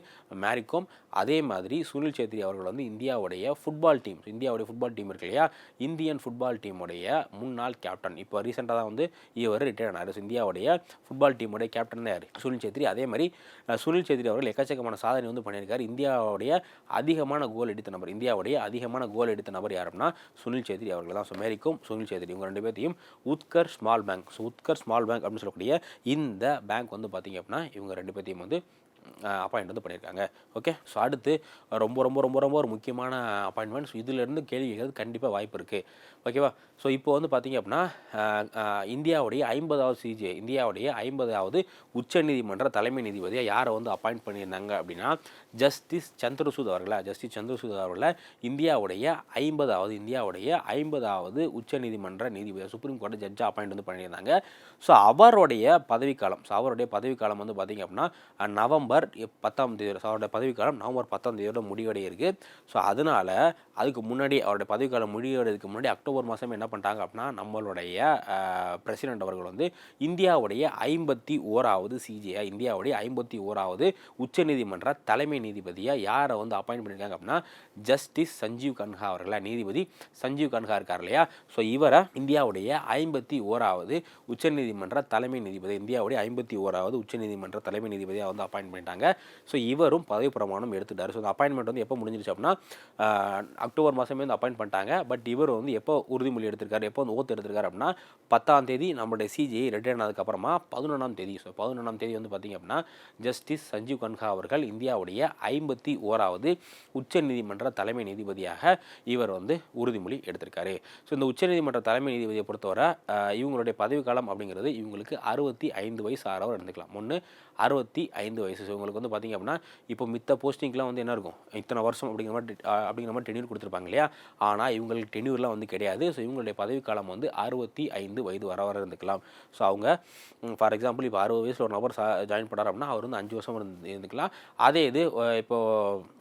மேரிகோம். அதே மாதிரி சுனில் சேத்ரி அவர்கள் வந்து இந்தியாவுடைய ஃபுட்பால் டீம் இந்தியாவுடைய ஃபுட்பால் டீம் இருக்கு இல்லையா? இந்தியன் ஃபுட்பால் டீமுடைய முன்னாள் கேப்டன் இப்போ ரீசெண்டாக தான் வந்து இவர் ரிட்டையர் ஆனார். இந்தியாவுடைய ஃபுட்பால் டீமுடைய கேப்டன் தான் யார்? சுனில் சேத்ரி. அதே மாதிரி சுனில் சேத்ரி அவர்கள் எக்கச்சக்கமான சாதனை வந்து பண்ணியிருக்காரு. இந்தியாவுடைய அதிகமான கோல் எடுத்த நபர் இந்தியாவுடைய அதிகமான கோல் எடுத்த நபர் யார் அப்படின்னா சுனில் சேத்ரி அவர்கள் தான். ஸோ மேரிக்கும் சுனில் சேத்ரி. இவங்க ரெண்டு பேர்த்தையும் Utkarsh small bank. So Utkarsh small bank அப்படின்னு சொல்லக்கூடிய இந்த பேங்க் வந்து பார்த்தீங்க அப்படின்னா இவங்க ரெண்டு பேர்த்தையும் வந்து அப்பாயிண்ட் வந்து பண்ணியிருக்காங்க. ஓகே ஸோ அடுத்து ரொம்ப ரொம்ப ரொம்ப ரொம்ப ஒரு முக்கியமான அப்பாயின்மெண்ட் ஸோ இதுலேருந்து கேள்வி கேட்கறது கண்டிப்பாக வாய்ப்பு இருக்குது ஓகேவா? ஸோ இப்போ வந்து பார்த்திங்க அப்படின்னா இந்தியாவுடைய ஐம்பதாவது சிஜே இந்தியாவுடைய ஐம்பதாவது உச்சநீதிமன்ற தலைமை நீதிபதியாக யாரை வந்து அப்பாயிண்ட் பண்ணியிருந்தாங்க அப்படின்னா ஜஸ்டிஸ் சந்திரசூத் அவர்களை? ஜஸ்டிஸ் சந்திரசூத் அவர்களை இந்தியாவுடைய ஐம்பதாவது இந்தியாவுடைய ஐம்பதாவது உச்சநீதிமன்ற நீதிபதி சுப்ரீம் கோர்ட்டை ஜட்ஜாக அப்பாயிண்ட் வந்து பண்ணியிருந்தாங்க. ஸோ அவருடைய பதவிக்காலம் ஸோ அவருடைய பதவிக்காலம் வந்து பார்த்தீங்க அப்படின்னா நவம்பர் பத்தாம் தேதி அவருடைய பதவிக்காலம் நவம்பர் பத்தாம் தேதியோட முடிவடைய இருக்குது ஸோ அதனால அதுக்கு முன்னாடி அவருடைய பதவிக்காலம் முடிவடைறதுக்கு முன்னாடி அக்டோபர் மாதம் என்ன பண்ணிட்டாங்க அப்படின்னா நம்மளுடைய பிரசிடென்ட் அவர்கள் வந்து இந்தியாவுடைய ஐம்பத்தி ஓராவது சிஜிஐ இந்தியாவுடைய ஐம்பத்தி ஓராவது உச்சநீதிமன்ற தலைமை நீதிபதியாக யாரை வந்து அப்பாயிண்ட் பண்ணியிருக்காங்க அப்படின்னா ஜஸ்டிஸ் சஞ்சீவ் கன்ஹா அவர்களா நீதிபதி சஞ்சீவ் கன்ஹா இருக்கார் இல்லையா? ஸோ இவரை இந்தியாவுடைய ஐம்பத்தி ஓராவது உச்சநீதிமன்ற தலைமை நீதிபதி இந்தியாவுடைய ஐம்பத்தி ஓராவது உச்சநீதிமன்ற தலைமை நீதிபதியாக வந்து அப்பாயிண்ட் பண்ணிட்டாங்க. ஸோ இவரும் பதவி பிரமாணம் எடுத்துட்டார். ஸோ இந்த அப்பாயின்மெண்ட் வந்து எப்போ முடிஞ்சிருச்சு அப்படின்னா அக்டோபர் மாதமே வந்து அப்பாயின்ட் பண்ணிட்டாங்க. பட் இவர் வந்து எப்போ உறுதிமொழி எடுத்திருக்காரு. எப்போ வந்து ஓத்து எடுத்திருக்காரு அப்படின்னா பத்தாம் தேதி நம்மளுடைய சிஜிஐ ரிட்டையர் ஆனதுக்கப்புறமா பதினொன்றாம் தேதி. ஸோ பதினொன்றாம் தேதி வந்து பார்த்தீங்க அப்படின்னா ஜஸ்டிஸ் சஞ்சீவ் கன்ஹா அவர்கள் இந்தியாவுடைய ஐம்பத்தி ஓராவது உச்சநீதிமன்ற தலைமை நீதிபதியாக இவர் வந்து உறுதிமொழி எடுத்திருக்காரு. ஸோ இந்த உச்சநீதிமன்ற தலைமை நீதிபதியை பொறுத்தவரை இவங்களுடைய பதவிக்காலம் அப்படிங்கிறது இவங்களுக்கு அறுபத்தி ஐந்து வயசு ஆறவர் இருந்துக்கலாம். ஒன்று அறுபத்தி ஐந்து வயசு. ஸோ உங்களுக்கு வந்து பார்த்திங்க அப்படின்னா இப்போ மித்த போஸ்டிங்லாம் வந்து என்ன இருக்கும்? இத்தனை வருஷம் அப்படிங்கிற மாதிரி அப்படிங்கிற மாதிரி டென்யூர் கொடுத்துருப்பாங்க இல்லையா? ஆனால் இவங்களுக்கு டென்யூர்லாம் வந்து கிடையாது. ஸோ இவங்களுடைய பதவிக்காலம் வந்து அறுபத்தி ஐந்து வயது வர வர இருந்துக்கலாம். ஸோ அவங்க ஃபார் எக்ஸாம்பிள் இப்போ அறுபது வயசில் ஒரு நபர் ஜாயின் பண்ணார் அப்படின்னா அவர் வந்து அஞ்சு வருஷம் இருந்து இருந்துக்கலாம். அதே இது இப்போது இப்போ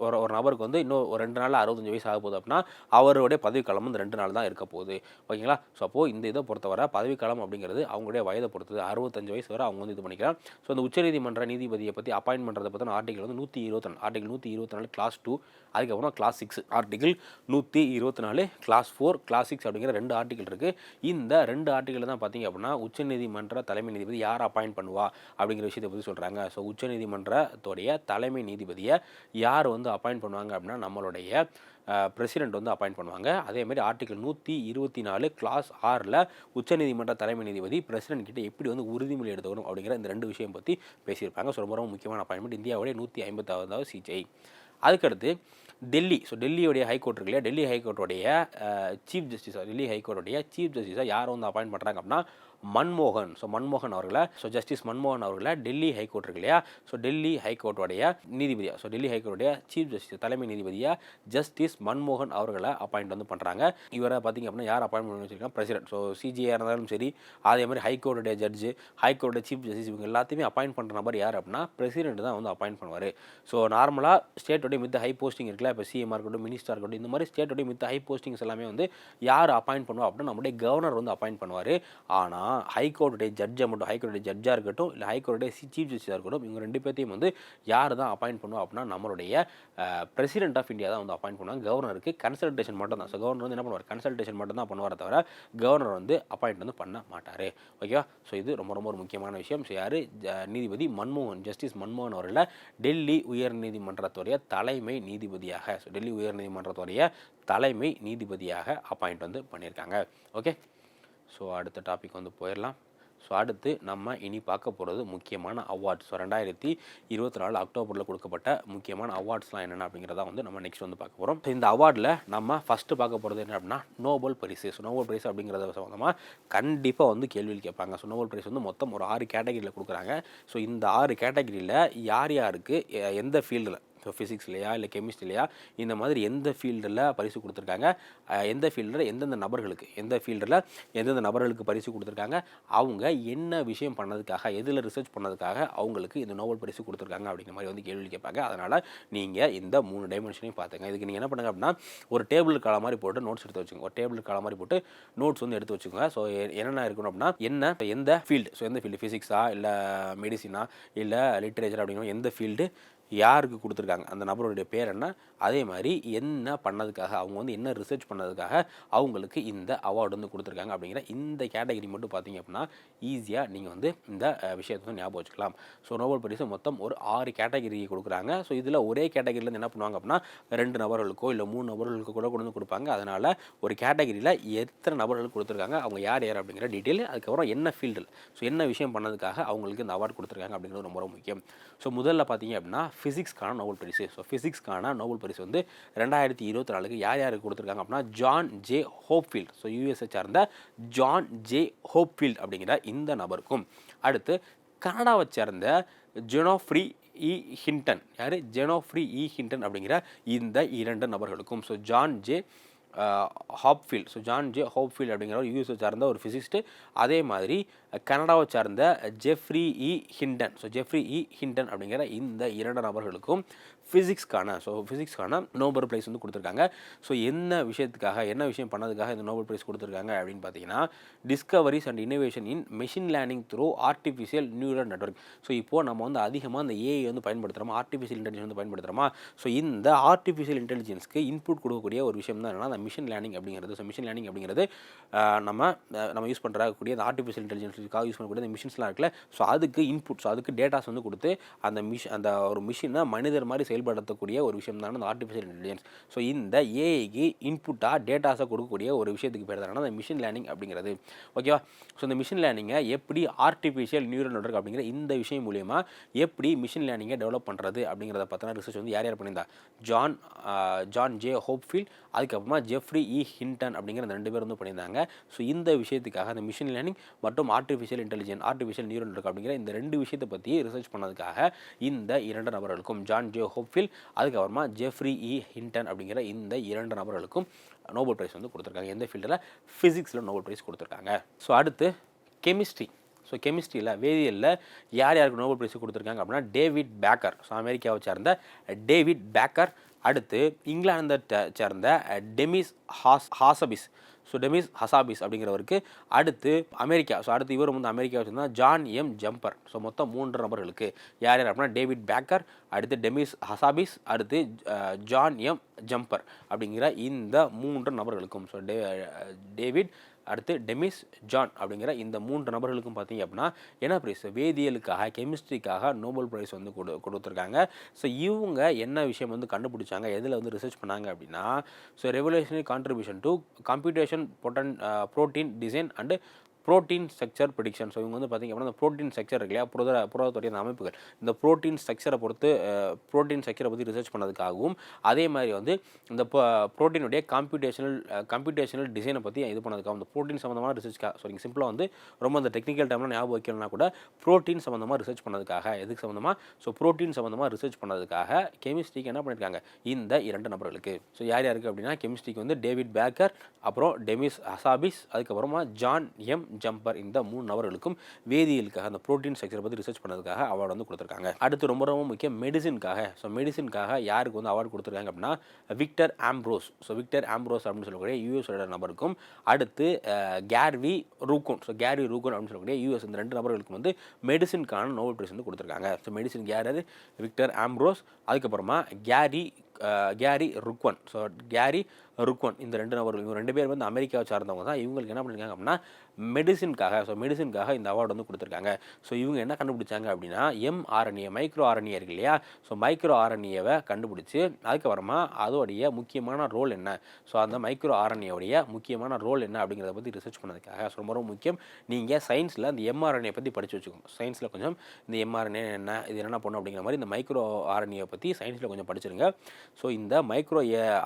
ஒரு ஒரு நபருக்கு வந்து இன்னும் ஒரு ரெண்டு நாள் அறுபத்தஞ்சு வயசு ஆக போகுது அப்படின்னா அவருடைய பதவிக்காலம் வந்து ரெண்டு நாள் தான் இருக்க போகுது. ஓகேங்களா? ஸோ அப்போது இந்த இதை பொறுத்தவரை பதவிக்காலம் அப்படிங்கிறது அவங்களுடைய வயதை பொறுத்தது. அறுபத்தஞ்சு வயசு வரை அவங்க வந்து இது பண்ணிக்கலாம். ஸோ இந்த உச்சநீதிமன்ற நீதிபதியை பற்றி அப்பாயின் பண்ணுறதை பற்றின ஆர்டிகல் வந்து நூற்றி இருபத்தி நாலு ஆர்டிகல் நூற்றி இருபத்தி நாலு கிளாஸ் டூ அதுக்கப்புறம் கிளாஸ் சிக்ஸ் ஆர்டிகல் நூற்றி இருபத்தி நாலு கிளாஸ் ஃபோர் கிளாஸ் சிக்ஸ் அப்படிங்கிற ரெண்டு ஆர்டிகல் இருக்குது இந்த ரெண்டு ஆர்டிகல் தான் பார்த்தீங்க அப்படின்னா உச்சநீதிமன்ற தலைமை நீதிபதி யார் அப்பாயிண்ட் பண்ணுவா அப்படிங்கிற விஷயத்தை பற்றி சொல்கிறாங்க ஸோ உச்சநீதிமன்றத்துடைய தலைமை நீதிபதியை யார் வந்து அப்பாயிண்ட் பண்ணுவாங்க அப்படின்னா நம்மளுடைய பிரசிடென்ட் வந்து அப்பாயிண்ட் பண்ணுவாங்க. அதேமாதிரி ஆர்டிகல் நூற்றி இருபத்தி நாலு கிளாஸ் ஆறில் உச்சநீதிமன்ற தலைமை நீதிபதி பிரசிடென்ட் கிட்ட எப்படி வந்து உறுதிமொழி எடுத்துக்கணும் அப்படிங்கிற இந்த ரெண்டு விஷயம் பற்றி பேசியிருப்பாங்க. ஸோ ரொம்ப ரொம்ப முக்கியமான அப்பாயின்மெண்ட் இந்தியாவுடைய நூற்றி ஐம்பத்தாவதாவது சிஜிஐ அதுக்கடுத்து டெல்லி. ஸோ டெல்லியோடைய ஹைகோர்ட் இருக்கு இல்லையா? டெல்லி ஹைகோர்ட்டுடைய சீஃப் ஜஸ்டிஸாக டெல்லி ஹைகோர்ட்டுடைய சீஃப் ஜஸ்டிஸாக யார் வந்து அப்பாயிண்ட் பண்ணுறாங்க அப்படின்னா மன்மோகன். ஸோ மன்மோகன் அவர்களை ஸோ ஜஸ்டிஸ் மன்மோகன் அவர்களை டெல்லி ஹைகோர்ட் இருக்கு இல்லையா? ஸோ டெல்லி ஹைகோர்ட்டோடைய நீதிபதியாக ஸோ டெல்லி ஹைகோர்ட்டுடைய சீஃப் ஜஸ்டிஸ் தலைமை நீதிபதியாக ஜஸ்டிஸ் மன்மோகன் அவர்களை அப்பாயிண்ட் வந்து பண்ணுறாங்க இவரை பார்த்தீங்க அப்படின்னா யார் அப்பாயின்ட் பண்ணி வச்சிருக்காங்க? பிரசிடென்ட் ஸோ சிஜிஐ இருந்தாலும் சரி அதே மாதிரி ஹைகோர்ட்டுடைய ஜட்ஜு ஹைகோர்ட்டோட சீஃப் ஜஸ்டிஸ் இவங்க எல்லாத்தையுமே அப்பாயிண்ட் பண்ணுற நபர் யார் அப்படின்னா பிரசிடென்ட் தான் வந்து அப்பாயிண்ட் பண்ணுவார். ஸோ நார்மலாக ஸ்டேட்டோடைய மித்த ஹை போஸ்டிங் இருக்குல்ல இப்போ சிஎம்ஆர் இருக்கட்டும் மினிஸ்டர் இருக்கட்டும் இந்த மாதிரி ஸ்டேட்டோடைய மித்த ஹை போஸ்டிங்ஸ் எல்லாமே வந்து யார் அப்பாயிண்ட் பண்ணுவா அப்படின்னா நம்முடைய கவர்னர் வந்து அப்பாயிண்ட் பண்ணுவார். ஆனால் ஹைகோர்ட்டுடைய ஜட்ஜை மட்டும் ஹைகோர்ட்டுடைய ஜட்ஜாக இருக்கட்டும் இல்லை ஹைகோர்ட்டுடைய சீஃப் ஜஸ்டிஸாக இருக்கட்டும் இவங்க ரெண்டு பேர்த்தையும் வந்து யார் தான் அப்பாயிண்ட் பண்ணுவோம் அப்படின்னா நம்மளுடைய பிரசிடென்ட் ஆஃப் இந்தியா தான் வந்து அப்பாயிண்ட் பண்ணுவாங்க. கவர்னருக்கு கன்சல்டேஷன் மட்டும் தான். ஸோ கவர்னர் வந்து என்ன பண்ணுவார்? கன்சல்டேஷன் மட்டும் தான் பண்ணுவார் தவிர கவர்னர் வந்து அப்பாயிண்ட் வந்து பண்ண மாட்டார். ஓகேவா ஸோ இது ரொம்ப ரொம்ப ஒரு முக்கியமான விஷயம். ஸோ யார்? நீதிபதி மன்மோகன் ஜஸ்டிஸ் மன்மோகன் அவர்களை டெல்லி உயர்நீதிமன்றத்துடைய தலைமை நீதிபதியாக ஸோ டெல்லி உயர்நீதிமன்றத்துடைய தலைமை நீதிபதியாக அப்பாயிண்ட் வந்து பண்ணியிருக்காங்க. ஓகே ஸோ அடுத்த டாபிக் வந்து போயிடலாம் ஸோ அடுத்து நம்ம இனி பார்க்க போகிறது முக்கியமான அவார்ட்ஸ் ஸோ ரெண்டாயிரத்தி இருபத்தி நாலு அக்டோபரில் கொடுக்கப்பட்ட முக்கியமான அவார்ட்ஸ்லாம் என்னென்ன அப்படிங்கிறத வந்து நம்ம நெக்ஸ்ட் வந்து பார்க்க போகிறோம் இந்த அவார்டில் நம்ம ஃபஸ்ட்டு பார்க்க போகிறது என்ன அப்படின்னா நோபல் பரிசு ஸோ நோபல் பிரைஸ் அப்படிங்கிறத சம்மந்தமாக கண்டிப்பாக வந்து கேள்வியில் கேட்பாங்க. ஸோ நோபல் பிரைஸ் வந்து மொத்தம் ஒரு ஆறு கேட்டகரியில் கொடுக்குறாங்க. ஸோ இந்த ஆறு கேட்டகரியில் யார் யாருக்கு எந்த ஃபீல்டில் ஸோ ஃபிசிக்ஸ்லையா இல்லை கெமிஸ்ட்ரிலையா இந்த மாதிரி எந்த ஃபீல்டில் பரிசு கொடுத்துருக்காங்க எந்த ஃபீல்டில் எந்தெந்த நபர்களுக்கு எந்த ஃபீல்டில் எந்தெந்த நபர்களுக்கு பரிசு கொடுத்துருக்காங்க அவங்க என்ன விஷயம் பண்ணதுக்காக எதில் ரிசர்ச் பண்ணதுக்காக அவங்களுக்கு இந்த நோபல் பரிசு கொடுத்துருக்காங்க அப்படிங்கிற மாதிரி வந்து கேள்வி கேட்பாங்க. அதனால் நீங்கள் இந்த மூணு டைமென்ஷனையும் பார்த்துங்க இதுக்கு நீங்கள் என்ன பண்ணுங்க அப்படின்னா ஒரு டேபிள் கால மாதிரி போட்டு நோட்ஸ் எடுத்து வச்சுக்கோங்க ஒரு டேபிள் கால மாதிரி போட்டு நோட்ஸ் வந்து எடுத்து வச்சுக்கோங்க ஸோ என்னென்ன இருக்கணும் அப்படின்னா என்ன எந்த ஃபீல்டு ஸோ எந்த ஃபீல்டு ஃபிசிக்ஸா இல்லை மெடிசினா இல்லை லிட்ரேச்சர் அப்படிங்கிற எந்த ஃபீல்டு யாருக்கு கொடுத்துருக்காங்க? அந்த நபருடைய பேர் என்ன? அதே மாதிரி என்ன பண்ணதுக்காக அவங்க வந்து என்ன ரிசர்ச் பண்ணதுக்காக அவங்களுக்கு இந்த அவார்டு வந்து கொடுத்துருக்காங்க அப்படிங்கிற இந்த கேட்டகரி மட்டும் பார்த்தீங்க அப்படின்னா ஈஸியாக நீங்கள் வந்து இந்த விஷயத்தை வந்து ஞாபகம் வச்சுக்கலாம். ஸோ நோபல் பரிசு மொத்தம் ஒரு ஆறு கேட்டகரி கொடுக்குறாங்க. ஸோ இதில் ஒரே கேட்டகரியில் என்ன பண்ணுவாங்க அப்படின்னா ரெண்டு நபர்களுக்கோ இல்லை மூணு நபர்களுக்கு கூட கொண்டு வந்து கொடுப்பாங்க. அதனால் ஒரு கேட்டகரியில் எத்தனை நபர்களுக்கு கொடுத்துருக்காங்க அவங்க யார் யார் அப்படிங்கிற டீட்டெயில் அதுக்கப்புறம் என்ன ஃபீல்டில் ஸோ என்ன விஷயம் பண்ணதுக்காக அவங்களுக்கு இந்த அவார்டு கொடுத்துருக்காங்க அப்படிங்கிறது ரொம்ப ரொம்ப முக்கியம். ஸோ முதல்ல பார்த்தீங்க அப்படின்னா ஃபிசிக்ஸ்க்கான நோபல் பரிசு ஸோ ஃபிசிக்ஸ்க்கான நோபல் பரிசு வந்து ரெண்டாயிரத்தி இருபத்தி நாலுக்கு யார் யாருக்கு கொடுத்துருக்காங்க அப்படின்னா ஜான் ஜே ஹோப்ஃபீல்ட். ஸோ யூஎஸ்ஐ சார்ந்த ஜான் ஜே ஹோப்ஃபீல்ட் அப்படிங்கிற இந்த நபருக்கும். அடுத்து கனடாவை சேர்ந்த ஜெனோஃப்ரி இ ஹிண்டன். யார்? ஜெனோஃப்ரி இ ஹிண்டன் அப்படிங்கிற இந்த இரண்டு நபர்களுக்கும். So John J Hopfield. So John J Hopfield அப்படிங்கிற ஒரு யூஎஸ்ஐ சார்ந்த ஒரு ஃபிசிஸ்ட்டு அதே மாதிரி கனடாவை சார்ந்த Geoffrey E Hinton. So Geoffrey E Hinton அப்படிங்கிற இந்த இரண்டு நபர்களுக்கும் ஃபிசிக்ஸ்க்கான ஸோ ஃபிசிக்ஸ்க்கான நோபல் ப்ரைஸ் வந்து கொடுத்துருக்காங்க. ஸோ என்ன விஷயத்துக்காக என்ன விஷயம் பண்ணதுக்காக இந்த நோபல் ப்ரைஸ் கொடுத்துருக்காங்க அப்படின்னு பார்த்தீங்கன்னா discoveries and innovation in machine learning through artificial neural network so இப்போது நம்ம வந்து அதிகமாக அந்த ஏஐ வந்து பயன்படுத்துகிறோமா ஆர்டிஃபிஷியல் இன்டெலிஜென்ஸ் வந்து பயன்படுத்துகிறோமா ஸோ இந்த ஆர்டிஃபிஷியல் இன்டெலிஜென்ஸ்க்கு இன்புட் கொடுக்கக்கூடிய ஒரு விஷயம் தான் என்னன்னா அந்த மிஷின் லேர்னிங் அப்படிங்கிறது. ஸோ மிஷின் லேர்னிங் அப்படிங்கிறது நம்ம நம்ம யூஸ் பண்ணுறக்கூடிய அந்த ஆர்டிஃபிஷியல் இன்டெலிஜென்ஸுக்காக யூஸ் பண்ணக்கூடிய அந்த மிஷின்ஸ்லாம் இருக்குல்ல ஸோ அதுக்கு இன்புட் ஸோ அதுக்கு டேட்டாஸ் வந்து கொடுத்து அந்த மிஷ் அந்த ஒரு மிஷினை மனிதர் மாதிரி செயல்படுத்தக்கூடிய ஒரு விஷயம் தான் அந்த ஆர்டிஃபிஷியல் இன்டெலிஜென்ஸ் ஸோ இந்த ஏஐக்கு இன்புட்டாக டேட்டாஸை கொடுக்கக்கூடிய ஒரு விஷயத்துக்கு பேர் தான். அந்த மிஷின் லேர்னிங் அப்படிங்கிறது. ஓகேவா ஸோ இந்த மிஷின் லேர்னிங்கை எப்படி ஆர்டிஃபிஷியல் நியூரல் நெட்ஒர்க் அப்படிங்கிற இந்த விஷயம் மூலியமா எப்படி மிஷின் லேர்னிங்கை டெவலப் பண்ணுறது அப்படிங்கிறத பற்றின ரிசர்ச் வந்து யார் யார் பண்ணியிருந்தா? ஜான் ஜான் ஜே ஹோப்ஃபில் அதுக்கப்புறமா ஜெஃப்ரி இ ஹிண்டன் அப்படிங்கிற அந்த ரெண்டு பேர் வந்து பண்ணியிருந்தாங்க. ஸோ இந்த விஷயத்துக்காக அந்த மிஷின் லேர்னிங் மற்றும் artificial intelligence artificial neural network அப்படிங்கிற இந்த ரெண்டு விஷயத்தை பற்றி ரிசர்ச் பண்ணதுக்காக இந்த இரண்டு நபர்களுக்கும் ஜான் ஜே ஹோப் ஹோப்ஃபீல் அதுக்கப்புறமா ஜெஃப்ரி இ ஹிண்டன் அப்படிங்கிற இந்த இரண்டு நபர்களுக்கும் நோபல் ப்ரைஸ் வந்து கொடுத்துருக்காங்க. எந்த ஃபீல்டில் ஃபிசிக்ஸில் நோபல் ப்ரைஸ் கொடுத்துருக்காங்க. ஸோ அடுத்து கெமிஸ்ட்ரி ஸோ கெமிஸ்ட்ரியில் வேதியியலில் யார் யாருக்கு நோபல் பிரைஸ் கொடுத்துருக்காங்க அப்படின்னா டேவிட் பேக்கர் ஸோ அமெரிக்காவை சேர்ந்த டேவிட் பேக்கர் அடுத்து இங்கிலாந்தை சேர்ந்த டெமிஸ் ஹாஸ் ஹாசபிஸ். ஸோ டெமிஸ் ஹசாபிஸ் அப்படிங்கிறவருக்கு அடுத்து அமெரிக்கா. ஸோ அடுத்து இவர் வந்து அமெரிக்காவை வச்சுருந்தா ஜான் எம் ஜம்பர். ஸோ மொத்தம் மூன்று நபர்களுக்கு. யார் யார் அப்படின்னா டேவிட் பேக்கர் அடுத்து டெமிஸ் ஹசாபிஸ் அடுத்து ஜான் எம் ஜம்பர் அப்படிங்கிற இந்த மூன்று நபர்களுக்கும். ஸோ டே டேவிட் அடுத்து டெமிஸ் ஜான் அப்படிங்கிற இந்த மூன்று நபர்களுக்கும் பார்த்தீங்க அப்படின்னா என்ன ப்ரைஸ் வேதியியலுக்காக கெமிஸ்ட்ரிக்காக நோபல் ப்ரைஸ் வந்து கொடு கொடுத்துருக்காங்க. ஸோ இவங்க என்ன விஷயம் வந்து கண்டுபிடிச்சாங்க? எதில் வந்து ரிசர்ச் பண்ணாங்க அப்படின்னா so revolutionary contribution to computation பொட்டன் protein design and protein structure prediction so இவங்க வந்து பார்த்திங்க அப்படின்னா இந்த ப்ரோட்டீன் ஸ்ட்ரக்சர் இருக்கு இல்லையா புரத புரதத்துடைய அந்த அமைப்புகள். இந்த ப்ரோட்டீன் ஸ்ட்ரக்சரை பொறுத்து ப்ரோட்டீன் ஸ்ட்ரக்சரை பற்றி ரிசர்ச் பண்ணதுக்காகவும் அதே மாதிரி வந்து இந்த ப்ரோட்டீனுடைய கம்ப்யூட்டேஷனல் கம்ப்யூட்டேஷனல் டிசைனை பற்றி இது பண்ணதுக்காகவும் இந்த ப்ரோட்டீன் சம்மந்தமான ரிசர்ச்க்காக ஸோ நீங்கள் சிம்பிளாக வந்து ரொம்ப அந்த டெக்னிக்கல் டைமில் ஞாபகம் வைக்கணும்னா கூட ப்ரோட்டீன் சம்மந்தமாக ரிசர்ச் பண்ணதுக்காக எதுக்கு சம்மந்தமாக ஸோ ப்ரோட்டீன் சம்மந்தமாக ரிசர்ச் பண்ணதுக்காக கெமிஸ்ட்ரிக்கு என்ன பண்ணியிருக்காங்க இந்த இரண்டு நபர்களுக்கு. ஸோ யார் யாருக்கு அப்படின்னா கெமிஸ்ட்ரிக்கு வந்து டேவிட் பேக்கர் அப்புறம் டெமிஸ் அசாபிஸ் அதுக்கப்புறமா ஜான் எம் ஜம்பர் இந்த மூணு நபர்களுக்கும் வேதியியலுக்காக அந்த ப்ரோட்டீன் ஸ்ட்ரக்சர் பற்றி ரிசர்ச் பண்ணதுக்காக அவார்டு வந்து கொடுத்துருக்காங்க. அடுத்து ரொம்ப ரொம்ப முக்கியம் மெடிசின்காக ஸோ மெடிசின்காக யாருக்கு வந்து அவார்டு கொடுத்துருக்காங்க அப்படின்னா Victor Ambros so Victor Ambros அப்படின்னு சொல்லக்கூடிய யூஎஸோட நபருக்கும். அடுத்து Gary Ruvkun so Gary Ruvkun அப்படின்னு சொல்லக்கூடிய யூஎஸ் இந்த ரெண்டு நபர்களுக்கும் வந்து மெடிசின்கான நோபல் பிரைஸ் வந்து கொடுத்துருக்காங்க. ஸோ மெடிசின் யார் விக்டர் ஆம்ப்ரோஸ் அதுக்கப்புறமா Gary Gary Ruvkun. So Gary Ruvkun. இந்த ரெண்டு நபர்கள் இவங்க ரெண்டு பேர் வந்து அமெரிக்காவை சார்ந்தவங்க தான். இவங்களுக்கு என்ன பண்ணியிருக்காங்க அப்படின்னா மெடிசின்காக ஸோ மெடிசின்காக இந்த அவார்டு வந்து கொடுத்துருக்காங்க. ஸோ இவங்க என்ன கண்டுபிடிச்சாங்க அப்படின்னா எம்ஆர்என்ஏ மைக்ரோ ஆர்என்ஏ இருக்கு இல்லையா? ஸோ மைக்ரோ ஆர்என்ஏவை கண்டுபிடிச்சி அதுக்கப்புறமா அதோடைய முக்கியமான ரோல் என்ன? ஸோ அந்த மைக்ரோ ஆர்என்ஏவுடைய முக்கியமான ரோல் என்ன அப்படிங்கிறத பற்றி ரிசர்ச் பண்ணதுக்காக ஸோ ரொம்ப ரொம்ப முக்கியம். நீங்கள் சயின்ஸில் அந்த எம்ஆர்என்ஏ பற்றி படித்து வச்சுக்கோங்க. சயின்ஸில் கொஞ்சம் இந்த எம்ஆர்என்ஏ என்ன இது என்ன பண்ணும் அப்படிங்கிற மாதிரி இந்த மைக்ரோ ஆர்என்ஏ பற்றி சயின்ஸில் கொஞ்சம் படிச்சிருங்க. ஸோ இந்த மைக்ரோ